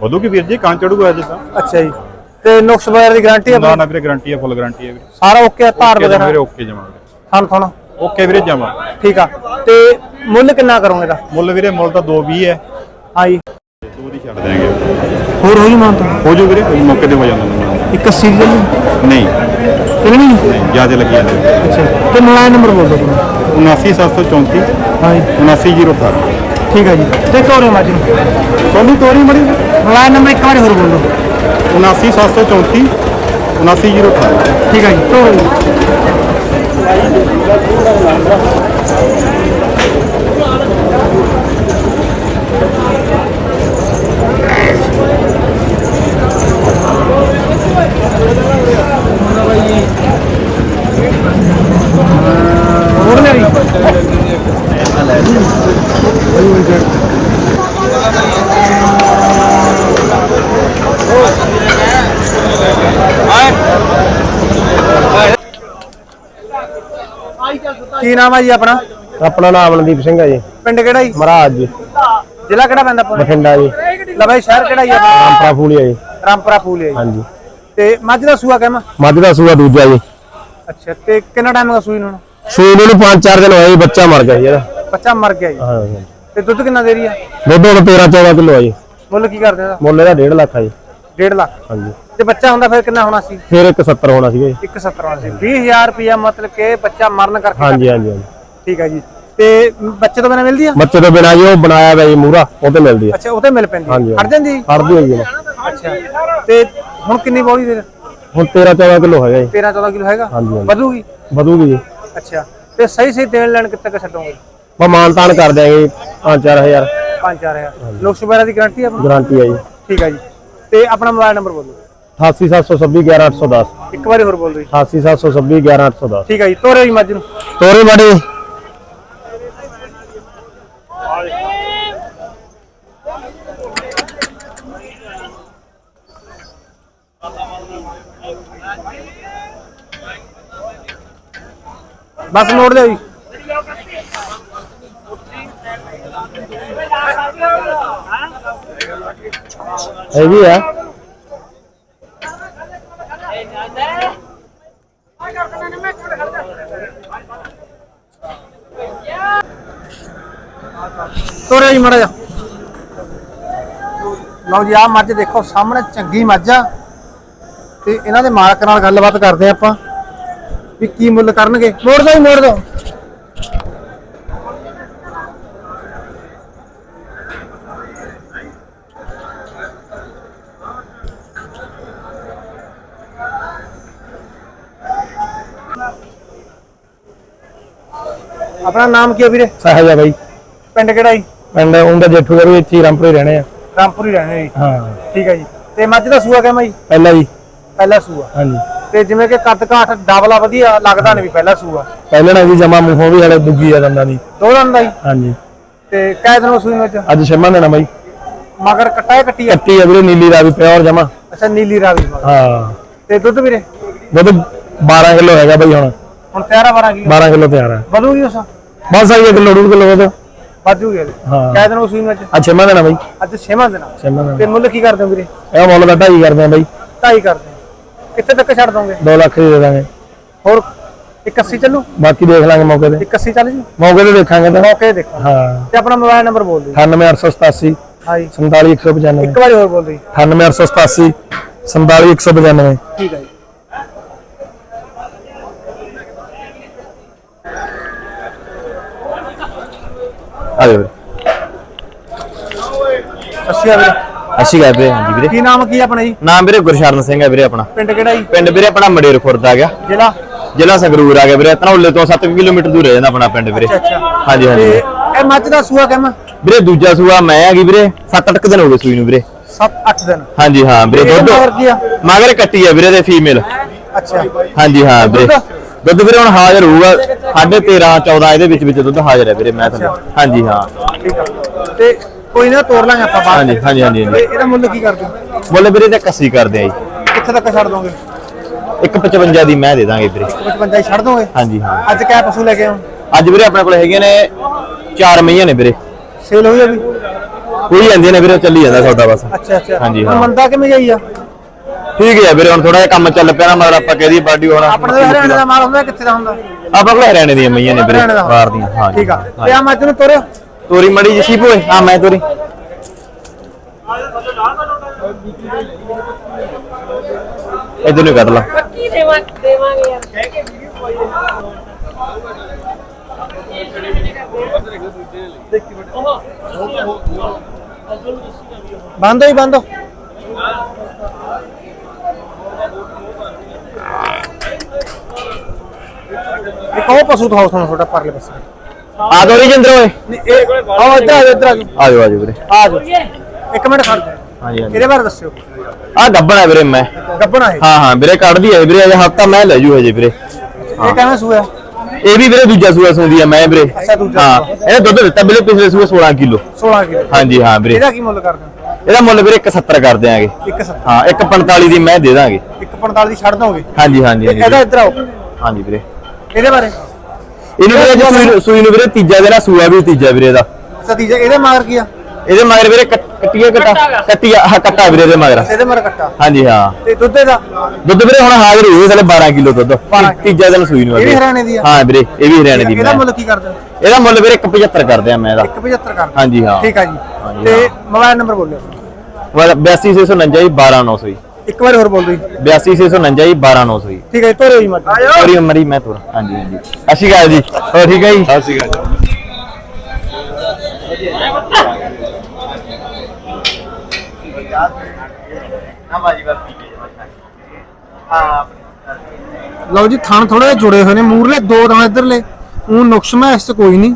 Speaker 10: ਵਧੂ ਕੀ ਵੀਰ ਜੀ ਕਾਂ ਚੜੂਗਾ ਅੱਜ ਤਾਂ।
Speaker 3: ਅੱਛਾ ਜੀ। ਤੇ ਨੁਕਸ ਵਗੈਰਾ ਦੀ ਗਾਰੰਟੀ
Speaker 10: ਨਾ ਨਾ ਵੀਰੇ ਗਾਰੰਟੀ ਹੈ ਫੁੱਲ ਗਾਰੰਟੀ ਹੈ ਵੀਰੇ।
Speaker 3: ਸਾਰਾ ਓਕੇ ਆ ਧਾਰ
Speaker 10: ਓਕੇ
Speaker 3: ਵਗੈਰਾ?
Speaker 10: ਵੀਰੇ ਓਕੇ ਜਮਾ
Speaker 3: ਥਣ ਥਣ
Speaker 10: ਓਕੇ ਵੀਰੇ ਜਮਾ।
Speaker 3: ਠੀਕ ਆ। ਤੇ ਮੁੱਲ ਕਿੰਨਾ ਕਰੋਗੇ ਇਹਦਾ?
Speaker 10: ਮੁੱਲ ਵੀਰੇ ਮੁੱਲ ਤਾਂ 220 ਹੈ।
Speaker 3: ਹਾਂ ਜੀ।
Speaker 10: ਦੋ ਦੀ ਛੱਡ ਦਿਆਂਗੇ।
Speaker 3: ਹੋਰ ਹੋਈ ਮਾਨ ਤਾਂ?
Speaker 10: ਹੋ ਜੂ ਵੀਰੇ ਕੋਈ ਮੌਕੇ ਤੇ ਹੋ ਜਾਂਦਾ
Speaker 3: ਇੱਕ ਸੀਜ਼ਨ
Speaker 10: ਨਹੀਂ।
Speaker 3: ਕਿੰਨੀ?
Speaker 10: ਨਹੀਂ ਜ਼ਿਆਦਾ ਲੱਗੀ ਜਾਂਦੇ
Speaker 3: ਅੱਛਾ। ਤੇ ਮੋਬਾਈਲ ਨੰਬਰ ਬੋਲ। ਦਿਓ ਆਪਣਾ।
Speaker 10: 79734
Speaker 3: ਹਾਂ ਜੀ।
Speaker 10: 79018
Speaker 3: ਠੀਕ ਆ ਜੀ। ਤੇ ਤੋਰੇ ਮਾਜ ਨੂੰ।
Speaker 10: ਤੁਹਾਨੂੰ ਤੋਰੀ ਮੜੀ
Speaker 3: ਮੋਬਾਈਲ ਨੰਬਰ ਇੱਕ ਵਾਰੀ ਹੋਰ ਬੋਲੋ।
Speaker 10: 79734 79018
Speaker 3: ਠੀਕ ਆ ਜੀ ਤੋਰੇ ਜੀ। ਹੋਰ ਲੈ ਜੀ। ਕੀ ਨਾਮ ਹੈ ਜੀ ਆਪਣਾ?
Speaker 7: ਆਪਣਾ ਨਾਮ ਅਮਨਦੀਪ ਸਿੰਘ ਹੈ ਜੀ।
Speaker 3: ਪਿੰਡ ਕਿਹੜਾ ਜੀ?
Speaker 7: ਮਹਾਰਾਜ ਜੀ।
Speaker 3: ਜ਼ਿਲ੍ਹਾ ਕਿਹੜਾ ਪੈਂਦਾ ਪੁਣੇ
Speaker 7: ਬਠਿੰਡਾ ਜੀ।
Speaker 3: ਲਵੇ ਸ਼ਹਿਰ ਕਿਹੜਾ ਜੀ ਆਪਣਾ?
Speaker 7: ਰਾਮਪਰਾ ਫੂਲੀਆ ਜੀ।
Speaker 3: ਰਾਮਪੁਰਾ ਫੂਲ ਹੈ ਜੀ।
Speaker 7: ਹਾਂਜੀ।
Speaker 3: ਤੇ ਮੱਝ ਦਾ ਸੂਆ ਕਹਿਮਾ
Speaker 7: ਮੱਝ ਦਾ ਸੂਆ ਦੂਜਾ ਜੀ।
Speaker 3: ਅੱਛਾ ਤੇ ਕਿੰਨਾ ਟਾਈਮ ਹੋ ਗਿਆ ਸੂਈ ਨੂੰ
Speaker 7: ਸੂਈ ਨੂੰ 5-4 ਦਿਨ ਹੋਏ ਜੀ ਬੱਚਾ ਮਰ ਗਿਆ ਜੀ ਇਹਦਾ।
Speaker 3: ਬੱਚਾ ਮਰ ਗਿਆ ਜੀ।
Speaker 7: ਹਾਂ
Speaker 3: ਤੇ ਦੁੱਧ ਕਿੰਨਾ ਦੇ ਰਹੀ ਆ?
Speaker 7: ਦੁੱਧ ਹੁਣ 13-14 ਕਿਲੋ ਆ ਜੀ।
Speaker 3: ਮੁੱਲ ਕੀ ਕਰਦੇ ਇਹਦਾ
Speaker 7: ਮੁੱਲ ਇਹਦਾ 1.5 ਲੱਖ ਆ ਜੀ।
Speaker 3: 1.5 ਲੱਖ।
Speaker 7: ਹਾਂਜੀ।
Speaker 3: ਤੇ ਬੱਚਾ ਹੁੰਦਾ ਫਿਰ ਕਿੰਨਾ ਹੋਣਾ ਸੀ?
Speaker 7: ਫਿਰ 170 ਹੋਣਾ ਸੀਗਾ ਜੀ।
Speaker 3: 170 ਹੋਣਾ ਸੀ। 20000 ਰੁਪਇਆ ਮਤਲਬ ਕਿ ਬੱਚਾ ਮਰਨ ਕਰਕੇ
Speaker 7: ਹਾਂਜੀ ਹਾਂਜੀ ਹਾਂਜੀ।
Speaker 3: ਠੀਕ ਹੈ ਜੀ। ਤੇ ਬੱਚੇ ਤੋਂ ਬਿਨਾਂ ਮਿਲਦੀ ਆ?
Speaker 7: ਬੱਚੇ ਤੋਂ ਬਿਨਾਂ ਜੀ ਉਹ ਬਣਾਇਆ ਹੋਇਆ ਜੀ ਮੂਰਾ ਉਹ ਤੇ ਮਿਲਦੀ ਹੈ
Speaker 3: ਅੱਛਾ ਉਹ ਤੇ ਮਿਲ ਪੈਂਦੀ
Speaker 7: ਹਾਂਜੀ,
Speaker 3: ਆ। ਖੜ ਜਾਂਦੀ
Speaker 7: ਖੜਦੀ ਹੈ ਜੀ।
Speaker 3: ਅੱਛਾ। ਤੇ ਹੁਣ ਕਿੰਨੀ ਬੋਲੀ ਦੇ
Speaker 7: ਹੁਣ 13-14 ਕਿਲੋ ਹੈਗਾ ਜੀ।
Speaker 3: 13 14 ਕਿਲੋ ਹੈਗਾ?
Speaker 7: ਹਾਂਜੀ, ਹਾਂਜੀ।
Speaker 3: ਵਧੂਗੀ?
Speaker 7: ਵਧੂਗੀ ਜੀ।
Speaker 3: ਅੱਛਾ। ਤੇ ਸਹੀ ਸਹੀ ਦੇਣ ਲੈਣ ਕਿੱਥੇ ਕ ਛੱਡੋਗੇ?
Speaker 7: ਬਾ ਮਾਨਤਾਨ ਕਰ ਦਿਆਂਗੇ 5-4000
Speaker 3: 5-4000 ਲੁਕਸ ਵਗੈਰਾ ਦੀ ਗਾਰੰਟੀ ਹੈ ਆਪਣੀ?
Speaker 7: ਗਾਰੰਟੀ ਹੈ ਜੀ।
Speaker 3: ਠੀਕ ਹੈ ਜੀ। ਤੇ ਆਪਣਾ ਮੋਬਾਈਲ ਨੰਬਰ ਬੋਲੋ।
Speaker 7: 8872211810
Speaker 3: ਇੱਕ ਵਾਰੀ ਹੋਰ ਬੋਲ ਦਿਓ
Speaker 7: 8872211810
Speaker 3: ਠੀਕ ਹੈ ਜੀ। ਤੋਰੇ ਜੀ ਮੱਝ ਨੂੰ
Speaker 7: ਤੋਰੇ ਬੜੇ।
Speaker 3: ਬਸ ਨੋਟ ਲਿਓ ਜੀ।
Speaker 2: ਇਹ ਵੀ ਹੈ
Speaker 3: ਜੀ ਮੜਾ ਜਾ ਲਓ ਜੀ ਆ ਮੱਝ ਦੇਖੋ, ਸਾਹਮਣੇ ਚੰਗੀ ਮੱਝ ਆ। ਤੇ ਇਹਨਾਂ ਦੇ ਮਾਲਕ ਨਾਲ ਗੱਲਬਾਤ ਕਰਦੇ ਆਪਾਂ ਵੀ ਕੀ ਮੁੱਲ ਕਰਨਗੇ। ਮੋੜ ਦੋ ਜੀ, ਮੋੜ ਦੋ। ਆਪਣਾ ਨਾਮ ਕੀ ਹੈ ਵੀਰੇ?
Speaker 2: ਸਹਜ ਬਾਈ।
Speaker 3: ਪਿੰਡ ਕਿਹੜਾ ਜੀ?
Speaker 2: ਪਿੰਡ ਉਹਦਾ ਜੇਠੂ ਕਰੂ ਇੱਥੇ ਹੀ ਰਾਮਪੁਰੇ ਰਹਿਣੇ ਆ।
Speaker 3: ਰਾਮਪੁਰੀ ਰਹਿਣੇ ਜੀ।
Speaker 2: ਹਾਂ।
Speaker 3: ਠੀਕ ਹੈ ਜੀ। ਤੇ ਮੱਝ ਦਾ ਸੂਆ ਕਿਵੇਂ ਜੀ?
Speaker 2: ਪਹਿਲਾਂ ਜੀ।
Speaker 3: ਪਹਿਲਾ ਸੂਆ।
Speaker 2: ਹਾਂਜੀ।
Speaker 3: ਤੇ ਜਿਵੇਂ ਕਿ ਕੱਦ ਕਾਠ ਡਬਲਾ ਵਧੀਆ ਲੱਗਦਾ ਨੇ ਵੀ ਪਹਿਲਾ ਸੂਆ।
Speaker 2: ਪਹਿਲਾਂ ਨਾ ਜੀ ਜਮਾ ਮੂੰਹੋਂ ਵੀ ਹਲੇ ਦੁੱਗੀ ਆ ਦੰਦਾਂ ਦੀ।
Speaker 3: ਦੋ ਦੰਦ ਦਾ ਜੀ।
Speaker 2: ਹਾਂਜੀ।
Speaker 3: ਤੇ ਕੈ ਦਿਨੋਂ ਸੂਈ ਵਿੱਚ
Speaker 2: ਅੱਜ? ਛੇਵਾਂ ਦੇਣਾ ਬਾਈ।
Speaker 3: ਮਗਰ ਕੱਟਾ ਹੈ ਕੱਟੀ ਆ?
Speaker 2: ਕੱਟੀ ਆ ਵੀਰੇ ਨੀਲੀ ਦਾ ਵੀ ਪਿਓਰ ਜਮਾ।
Speaker 3: ਅੱਛਾ ਨੀਲੀ ਰਾਵੀ ਮਗਰ।
Speaker 2: ਹਾਂ।
Speaker 3: ਤੇ ਦੁੱਧ ਵੀਰੇ?
Speaker 2: ਦੁੱਧ 12 ਕਿਲੋ ਹੈਗਾ ਬਾਈ ਹੁਣ।
Speaker 3: ਹੁਣ 13 12 ਕੀ
Speaker 2: 12 ਕਿਲੋ ਤਿਆਰ ਹੈ
Speaker 3: ਬਲੂਗੀ ਉਸ?
Speaker 2: ਬਸ ਆਈ ਕਿਲੋ ਡੂਢ ਕਿਲੋ ਦੁੱਧ
Speaker 3: ਵਾਜੂਗੀ ਇਹਦੇ
Speaker 2: ਹਾਂ।
Speaker 3: ਕੈ ਦਿਨੋਂ ਸੂਈ ਵਿੱਚ
Speaker 2: ਅੱਜ। ਛੇਵਾਂ ਦੇਣਾ ਬਾਈ।
Speaker 3: ਅੱਜ ਛੇਵਾਂ ਦਿਨ
Speaker 2: ਛੇਵਾਂ
Speaker 3: ਤੇ
Speaker 2: ਦੇਣਾ
Speaker 3: ਮੁੱਲ ਕੀ ਕਰਦੇ ਹੋ ਵੀਰੇ?
Speaker 2: ਇਹ ਮੁੱਲ ਦਾ ਢਾਈ ਕਰਦੇ ਆ ਬਾਈ।
Speaker 3: ਢਾਈ ਕਰਦੇ ਹੋ। ਕਿੱਥੇ ਤੱਕ ਛੱਡ ਦੋਗੇ?
Speaker 2: 2 ਲੱਖ ਦੀ ਦੇ ਦਾਂਗੇ।
Speaker 3: ਹੋਰ 81 ਚੱਲੂ?
Speaker 2: ਬਾਕੀ ਦੇਖ ਲਾਂਗੇ ਮੌਕੇ ਤੇ।
Speaker 3: 81 ਚੱਲ ਜੀ?
Speaker 2: ਮੌਕੇ ਤੇ ਦੇਖਾਂਗੇ ਤਾਂ।
Speaker 3: ਮੌਕੇ ਤੇ ਦੇਖੋ
Speaker 2: ਹਾਂ।
Speaker 3: ਤੇ ਆਪਣਾ ਮੋਬਾਈਲ ਨੰਬਰ ਬੋਲ ਦਿਓ।
Speaker 2: 98887
Speaker 3: ਹਾਂ ਜੀ
Speaker 2: 47195
Speaker 3: ਇੱਕ ਵਾਰੀ ਹੋਰ ਬੋਲ ਦਿਓ ਜੀ।
Speaker 2: 98887 47195
Speaker 3: ਠੀਕ ਹੈ ਜੀ।
Speaker 11: ਆ ਜਾਓ ਵੀਰੇ
Speaker 3: ਅੱਛਾ ਵੀਰੇ।
Speaker 11: ਅੱਛੀ ਗੱਲ ਵੀਰੇ ਹਾਂਜੀ ਵੀਰੇ।
Speaker 3: ਕੀ ਨਾਮ ਕੀ ਆਪਣਾ ਜੀ?
Speaker 11: ਨਾਮ ਵੀਰੇ ਗੁਰਸ਼ਰਨ ਸਿੰਘ ਹੈ ਵੀਰੇ ਆਪਣਾ।
Speaker 3: ਪਿੰਡ ਕਿਹੜਾ ਜੀ?
Speaker 11: ਪਿੰਡ ਵੀਰੇ ਆਪਣਾ ਮੜੇਰ ਖੁਰਦ ਆ ਗਿਆ।
Speaker 3: ਜ਼ਿਲ੍ਹਾ?
Speaker 11: ਜ਼ਿਲ੍ਹਾ ਸੰਗਰੂਰ ਆ ਗਿਆ ਵੀਰੇ ਧਨੌਲੇ ਤੋਂ 7 ਕਿਲੋਮੀਟਰ ਦੂਰ ਰਹਿ ਜਾਂਦਾ ਆਪਣਾ ਪਿੰਡ ਵੀਰੇ।
Speaker 3: ਅੱਛਾ
Speaker 11: ਹਾਂਜੀ
Speaker 3: ਤੇ
Speaker 11: ਹਾਂਜੀ
Speaker 3: ਇਹ ਮੱਝ ਦਾ ਸੂਆ ਕਿਵੇਂ?
Speaker 11: ਵੀਰੇ ਦੂਜਾ ਸੂਆ ਮੈਂ ਆ ਗਈ ਵੀਰੇ 7-8 ਦਿਨ ਹੋ ਗਏ ਸੂਈ ਨੂੰ ਵੀਰੇ।
Speaker 3: 7-8 ਦਿਨ।
Speaker 11: ਹਾਂਜੀ ਹਾਂ ਵੀਰੇ
Speaker 3: ਇਹਦੇ
Speaker 11: ਦੁੱਧ
Speaker 3: ਮਗਰ ਕੀ ਆ?
Speaker 11: ਮਗਰ ਕੱਟੀ ਆ ਵੀਰੇ ਦੇ ਫੀਮੇਲ।
Speaker 3: ਅੱਛਾ।
Speaker 11: ਹਾਂਜੀ ਹਾਂ ਵੀਰੇ।
Speaker 3: ਦੁੱਧ?
Speaker 11: ਵੀਰੇ ਹੁਣ ਹਾਜ਼ਰ ਹੋਊਗਾ 13.5 14 ਇਹਦੇ ਵਿੱਚ ਵਿੱਚ ਦੁੱਧ ਹਾਜ਼ਰ ਹੈ ਵੀਰੇ ਮੈਂ ਤੁਹਾਨੂੰ ਹਾਂਜੀ ਹਾਂ।
Speaker 3: ਠੀਕ ਆ। ਤੇ ਕੋਈ ਨਾ ਤੋੜ ਲਾਂਗੇ ਆਪਾਂ ਬਾਅਦ
Speaker 11: ਹਾਂਜੀ। ਹਾਂਜੀ, ਹਾਂਜੀ, ਹਾਂਜੀ।
Speaker 3: ਤੇ ਇਹਦਾ ਮੁੱਲ ਕੀ ਕਰਦੇ ਹੋ?
Speaker 11: ਮੁੱਲ ਵੀਰੇ ਤੇ ਕੱਸੀ ਕਰਦੇ ਆ ਜੀ।
Speaker 3: ਕਿੱਥੇ ਤੱਕ ਛੱਡ ਦੋਗੇ?
Speaker 11: 155 ਦੀ ਮੈਂ ਦੇ ਦਾਂਗੇ ਵੀਰੇ।
Speaker 3: 55 ਹੀ ਛੱਡ ਦੋਗੇ?
Speaker 11: ਹਾਂਜੀ ਹਾਂ।
Speaker 3: ਅੱਜ ਕਿਆ ਪਸ਼ੂ ਲੈ ਕੇ ਆਉਂ
Speaker 11: ਅੱਜ ਵੀਰੇ ਆਪਣੇ ਕੋਲ ਹੈਗੇ ਨੇ ਚਾਰ ਮਈਆਂ ਨੇ ਵੀਰੇ।
Speaker 3: ਸੇਲ ਹੋਈ ਅਭੀ
Speaker 11: ਕੋਈ ਜਾਂਦੀਆਂ ਨੇ ਵੀਰੇ ਚੱਲੀ ਜਾਂਦਾ ਸੌਦਾ ਬਸ।
Speaker 3: ਅੱਛਾ ਅੱਛਾ।
Speaker 11: ਹਾਂਜੀ,
Speaker 3: ਹੁਣ
Speaker 11: ਹਾਂ।
Speaker 3: ਮੰਦਾ ਕਿਵੇਂ ਜਾਈ ਆ
Speaker 11: ਠੀਕ ਹੈ ਵੀਰੇ ਹੁਣ ਥੋੜਾ ਜਿਹਾ ਕੰਮ ਚੱਲ ਪਿਆ ਨਾ ਮਗਰ ਆਪਾਂ ਕਹਦੀ ਬਾਡੀ ਹੋਣਾ
Speaker 3: ਆਪਣੇ ਦੇ ਹਰਿਆਣੇ ਦਾ ਮਾਲ ਹੁੰਦਾ ਕਿੱਥੇ ਦਾ ਹੁੰਦਾ?
Speaker 11: ਆਪਾਂ ਕੋਲ ਹਰਿਆਣੇ ਦੀਆਂ ਮਈਆਂ ਨੇ ਵੀਰੇ
Speaker 3: ਹਰਿਆਣੇ ਦਾ
Speaker 11: ਬਾਹਰ ਦੀਆਂ ਹਾਂ
Speaker 3: ਠੀਕ ਆ। ਤੇ ਆ ਮੱਝ ਨੂੰ ਤੋਰਿਓ
Speaker 11: ਤੋਰੀ ਮੜੀ ਜੀ ਸ਼ੀਪ ਹੋਏ ਹਾਂ ਮੈਂ ਤੋਰੀ। ਇਧਰ ਨੂੰ ਕੱਢ ਲਾ।
Speaker 12: ਕੀ ਦੇਵਾਂ ਦੇਵਾਂਗੇ ਯਾਰ।
Speaker 3: ਬੰਦ ਹੋਈ ਬੰਦ ਇੱਕ ਉਹ ਪਸ਼ੂ ਦਿਖਾਓ ਤੁਹਾਨੂੰ ਛੋਟਾ ਪਰਲੇ ਪਾਸੇ।
Speaker 11: ਆ ਦੋ ਜਿੰਦਰ ਓਏ।
Speaker 3: ਨਹੀਂ ਇਹ ਆਓ ਇੱਧਰ ਆਓ ਇੱਧਰ ਆ ਜਾਓ।
Speaker 11: ਆ ਜਾਓ ਆ ਜਾਓ ਵੀਰੇ।
Speaker 3: ਆ ਜਾਓ। ਇੱਕ ਮਿੰਟ ਖੜ ਜਾਓ।
Speaker 11: ਹਾਂਜੀ ਹਾਂਜੀ।
Speaker 3: ਇਹਦੇ ਬਾਰੇ ਦੱਸਿਓ।
Speaker 11: ਆ ਗੱਬਣ ਹੈ ਵੀਰੇ ਮੈਂ।
Speaker 3: ਗੱਬਣਾ ਹੈ
Speaker 11: ਹਾਂ ਹਾਂ ਵੀਰੇ ਕੱਢਦੀ ਹੈ ਵੀਰੇ ਅਜੇ ਹਫਤਾ ਮੈਂ ਲੈ ਜੂ ਹਜੇ ਵੀਰੇ।
Speaker 3: ਇਹ ਕਿਵੇਂ ਸੂਆ?
Speaker 11: ਇਹ ਵੀ ਵੀਰੇ ਦੂਜਾ ਸੂਆ ਸੂੰਦੀ ਆ ਮੈਂ ਵੀਰੇ।
Speaker 3: ਅੱਛਾ, ਦੂਜਾ
Speaker 11: ਹਾਂ ਇਹਨੇ ਦੁੱਧ ਦਿੱਤਾ ਵੀਰੇ ਪਿਛਲੇ ਸੂਏ 16 ਕਿਲੋ।
Speaker 3: 16 ਕਿਲੋ।
Speaker 11: ਹਾਂਜੀ ਹਾਂ ਵੀਰੇ।
Speaker 3: ਇਹਦਾ ਕੀ ਮੁੱਲ ਕਰਦੇ
Speaker 11: ਇਹਦਾ ਮੁੱਲ ਵੀਰੇ 170 ਕਰ ਦਿਆਂਗੇ।
Speaker 3: ਇੱਕ ਸੱਤ
Speaker 11: ਹਾਂ 145 ਦੀ ਮੈਂ ਦੇ ਦਾਂਗੇ।
Speaker 3: ਇੱਕ 45 ਦੀ ਛੱਡ ਦੋਗੇ?
Speaker 11: ਹਾਂਜੀ ਹਾਂਜੀ ਹਾਂਜੀ
Speaker 3: ਇਹਦਾ
Speaker 11: ਵੀਰੇ।
Speaker 3: ਇੱਧਰ ਆਓ।
Speaker 11: ਹਾਂਜੀ ਵੀਰੇ।
Speaker 3: ਇਹਦੇ ਬਾਰੇ?
Speaker 11: ਇਹਨੂੰ ਵੀਰੇ ਜੇ ਸੂਈ ਨੂੰ- ਸੂਈ ਨੂੰ ਵੀਰੇ ਤੀਜਾ ਦੇਣਾ ਸੂਆ ਵੀ ਤੀਜਾ ਵੀਰੇ ਦਾ।
Speaker 3: ਸਤੀਜਾ ਇਹਦੇ ਮਾਰ ਕੀ ਆ?
Speaker 11: ਇਹਦੇ ਮਗਰ ਵੀਰੇ ਕੱਟ- ਕੱਟੀਆ ਕੱਟਾ ਕੱਟੀਆ ਹਾਂ ਕੱਟਾ ਵੀਰੇ ਦੇ ਮਗਰ
Speaker 3: ਇਹਦੇ ਮਾਰ ਕੱਟਾ।
Speaker 11: ਹਾਂਜੀ ਹਾਂ।
Speaker 3: ਤੇ ਦੁੱਧ ਇਹਦਾ?
Speaker 11: ਦੁੱਧ ਵੀਰੇ ਹੁਣ ਹਾਜ਼ਰ ਹੋਈ ਸਾਲੇ 12 ਕਿਲੋ ਦੁੱਧ। ਤੀਜਾ ਦਿਨ ਸੂਈ ਨੂੰ ਆ
Speaker 3: ਇਹ ਵੀ
Speaker 11: ਵੀਰੇ।
Speaker 3: ਹਰਿਆਣੇ ਦੀ ਆ?
Speaker 11: ਹਾਂ ਵੀਰੇ ਇਹ ਵੀ ਹਰਿਆਣੇ ਦੀ
Speaker 3: ਇਹਦਾ
Speaker 11: ਮੈਂ।
Speaker 3: ਮੁੱਲ ਕੀ ਕਰਦੇ ਹੋ?
Speaker 11: ਇਹਦਾ ਮੁੱਲ ਵੀਰੇ 175 ਕਰਦੇ ਆ ਮੈਂ ਇਹਦਾ।
Speaker 3: 175 ਕਰਦੇ।
Speaker 11: ਹਾਂਜੀ ਹਾਂ।
Speaker 3: ਠੀਕ ਆ ਜੀ।
Speaker 11: ਹਾਂਜੀ,
Speaker 3: ਤੇ। Mobile number ਬੋਲਿਓ।
Speaker 11: 82649 ਜੀ 12900 ਜੀ।
Speaker 3: ਇੱਕ ਵਾਰ ਹੋਰ ਬੋਲ ਦਿਓ ਜੀ।
Speaker 11: 82649 ਜੀ 12900 ਜੀ।
Speaker 3: ਠੀਕ ਹੈ ਜੀ ਤੋਰਿਓ ਜੀ
Speaker 11: ਸੋਰੀ ਮਰੀ ਮੈਂ ਤੁਰ। ਹਾਂਜੀ ਹਾਂਜੀ। ਅਸੀਂ ਗੱਲ ਜੀ। ਹੋਰ ਠੀਕ ਹੈ ਜੀ?
Speaker 10: ਸਤਿ ਸ਼੍ਰੀ ਅਕਾਲ ਜੀ।
Speaker 3: ਲਓ ਜੀ ਥਣ ਥੋੜੇ ਜਿਹੇ ਜੁੜੇ ਹੋਏ ਨੇ। ਮੂਰਲੇ ਦੋ ਦਮ ਇਧਰਲੇ ਉਹ ਨੁਕਸ਼ਮਾ ਇਸ ਤੇ ਕੋਈ ਨਹੀਂ।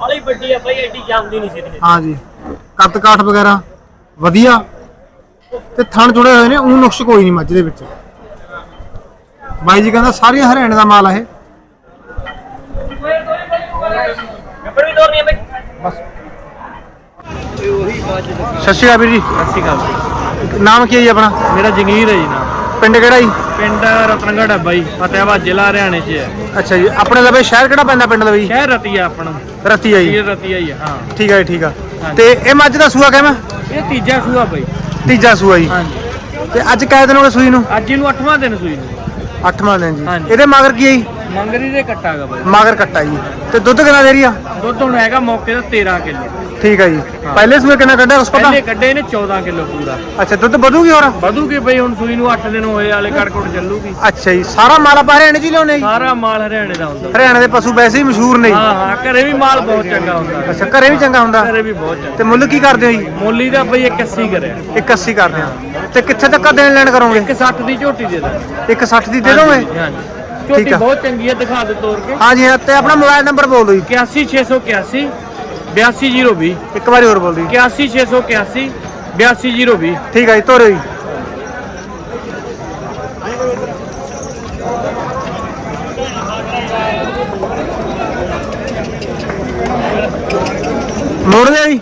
Speaker 5: ਵਾਲੀ ਵੱਡੀ ਆ ਭਾਈ ਐਡੀ ਜਾਂਦੀ ਨਹੀਂ ਸੀ
Speaker 3: ਹਾਂ ਜੀ। ਕੱਦ ਕਾਠ ਵਗੈਰਾ। ਵਧੀਆ। ਤੇ ਥਣ ਜੁੜੇ ਹੋਏ ਨੇ ਉਹ ਨੁਕਸ਼ ਕੋਈ ਨਹੀਂ ਮੱਝ ਦੇ ਵਿੱਚ। ਬਾਈ ਜੀ ਕਹਿੰਦਾ ਸਾਰੀਆਂ ਹਰਿਆਣੇ ਦਾ ਮਾਲ ਆ ਇਹ। ਸਤਿ ਸ਼੍ਰੀ ਅਕਾਲ ਵੀਰ ਜੀ।
Speaker 5: ਸਤਿ ਸ਼੍ਰੀ ਅਕਾਲ।
Speaker 3: ਨਾਮ ਕੀ ਹੈ ਜੀ ਆਪਣਾ?
Speaker 5: ਮੇਰਾ ਜੰਗੀਰ ਹੈ ਜੀ ਨਾਮ।
Speaker 3: ਪਿੰਡ ਕਿਹੜਾ ਜੀ?
Speaker 13: ਪਿੰਡ ਰਤਨਗੜ ਹੈ ਬਾਈ ਫਤਿਆਬਾਦ ਜ਼ਿਲ੍ਹਾ ਹਰਿਆਣੇ 'ਚ ਹੈ।
Speaker 3: ਅੱਛਾ ਜੀ ਆਪਣੇ ਲਵੇ ਸ਼ਹਿਰ ਕਿਹੜਾ ਪੈਂਦਾ ਪਿੰਡ ਲਵੇ ਜੀ
Speaker 13: ਸ਼ਹਿਰ ਰਤੀਆ ਆਪਣਾ।
Speaker 3: ਰਤੀਆ ਜੀ।
Speaker 13: ਇਹ ਰਤੀਆ ਹੀ ਹੈ ਹਾਂ।
Speaker 3: ਠੀਕ ਹੈ ਠੀਕ ਆ। ਤੇ ਇਹ ਮੱਝ ਦਾ ਸੂਆ ਕਿਵੇਂ?
Speaker 13: ਇਹ ਤੀਜਾ ਸੂਆ ਬਾਈ।
Speaker 3: ਤੀਜਾ ਸੂਆ ਜੀ।
Speaker 13: ਹਾਂਜੀ।
Speaker 3: ਤੇ ਅੱਜ ਕਾਇ ਦਿਨ ਹੋ ਗਏ ਸੂਈ ਨੂੰ?
Speaker 13: ਅੱਜ ਇਹਨੂੰ 8ਵਾਂ ਦਿਨ ਸੂਈ ਨੂੰ।
Speaker 3: ਅੱਠਵਾਂ ਦਿਨ ਜੀ।
Speaker 13: ਹਾਂਜੀ।
Speaker 3: ਇਹਦੇ ਮਗਰ ਕੀ ਹੈ ਜੀ?
Speaker 13: ਮੰਗਰੀ ਦੇ ਕੱਟਾਗਾ ਬਾਈ।
Speaker 3: ਮਗਰ ਕੱਟਾ ਜੀ। ਤੇ ਦੁੱਧ ਕਿੰਨਾ ਦੇ ਰਹੀ ਆ?
Speaker 13: ਦੁੱਧ ਹੁਣ ਹੈਗਾ ਮੌਕੇ ਦਾ 13 ਕਿਲੋ।
Speaker 3: ਠੀਕ ਹੈ ਜੀ। ਪਹਿਲੇ ਸੂਏ ਕਿੰਨਾ ਕੱਢਿਆ ਉਸ ਪਤਾ
Speaker 13: ਪਹਿਲੇ ਕੱਢੇ ਨੇ 14 ਕਿਲੋ ਪੂਰਾ।
Speaker 3: ਅੱਛਾ ਦੁੱਧ ਵਧੂਗੀ ਹੋਰ?
Speaker 13: ਵਧੂਗੀ ਬਈ ਹੁਣ ਸੂਈ ਨੂੰ 8 ਦਿਨ ਹੋਏ ਵਾਲੇ ਕੜਕੜ ਚੱਲੂਗੀ।
Speaker 3: ਅੱਛਾ ਜੀ ਸਾਰਾ ਮਾਲ ਆਪਾਂ ਹਰਿਆਣੇ ਚ ਹੀ ਲਿਆਉਂਦੇ ਜੀ?
Speaker 13: ਸਾਰਾ ਮਾਲ ਹਰਿਆਣੇ ਦਾ ਹੁੰਦਾ।
Speaker 3: ਹਰਿਆਣੇ ਦੇ ਪਸ਼ੂ ਵੈਸੇ ਹੀ ਮਸ਼ਹੂਰ ਨੇ
Speaker 13: ਹਾਂ ਹਾਂ ਘਰੇ ਵੀ ਮਾਲ ਬਹੁਤ ਚੰਗਾ ਹੁੰਦਾ।
Speaker 3: ਅੱਛਾ ਘਰੇ ਵੀ ਚੰਗਾ ਹੁੰਦਾ?
Speaker 13: ਘਰੇ ਵੀ ਬਹੁਤ ਚੰਗਾ।
Speaker 3: ਤੇ ਮੁੱਲ ਕੀ ਕਰਦੇ ਹੋ ਜੀ?
Speaker 13: ਮੋਲੀ ਦਾ ਬਈ 81 ਕਰਿਆ।
Speaker 3: 81 ਕਰਦੇ ਆ। ਤੇ ਕਿੱਥੇ ਤੱਕ ਦੇਣ ਲੈਣ ਕਰੋਗੇ?
Speaker 13: 160 ਦੀ ਝੋਟੀ ਦੇ ਦਾਂ
Speaker 3: 160 ਦੀ ਦੇ ਦੋਗੇ?
Speaker 13: ਹਾਂਜੀ ਝੋਟੀ। ਬਹੁਤ ਚੰਗੀ ਹੈ ਦਿਖਾ ਦੇ ਤੋੜ ਕੇ
Speaker 3: ਹਾਂਜੀ ਤੇ ਆਪਣਾ ਮੋਬਾਈਲ ਨੰਬਰ ਬੋਲ ਜੀ।
Speaker 13: 81681 82020
Speaker 3: ਇੱਕ ਵਾਰੀ ਹੋਰ ਬੋਲ ਜੀ
Speaker 13: 81681 82020
Speaker 3: ਠੀਕ ਹੈ ਜੀ ਤੋਰਿਓ ਜੀ। ਮੋੜ ਲਿਆ ਜੀ।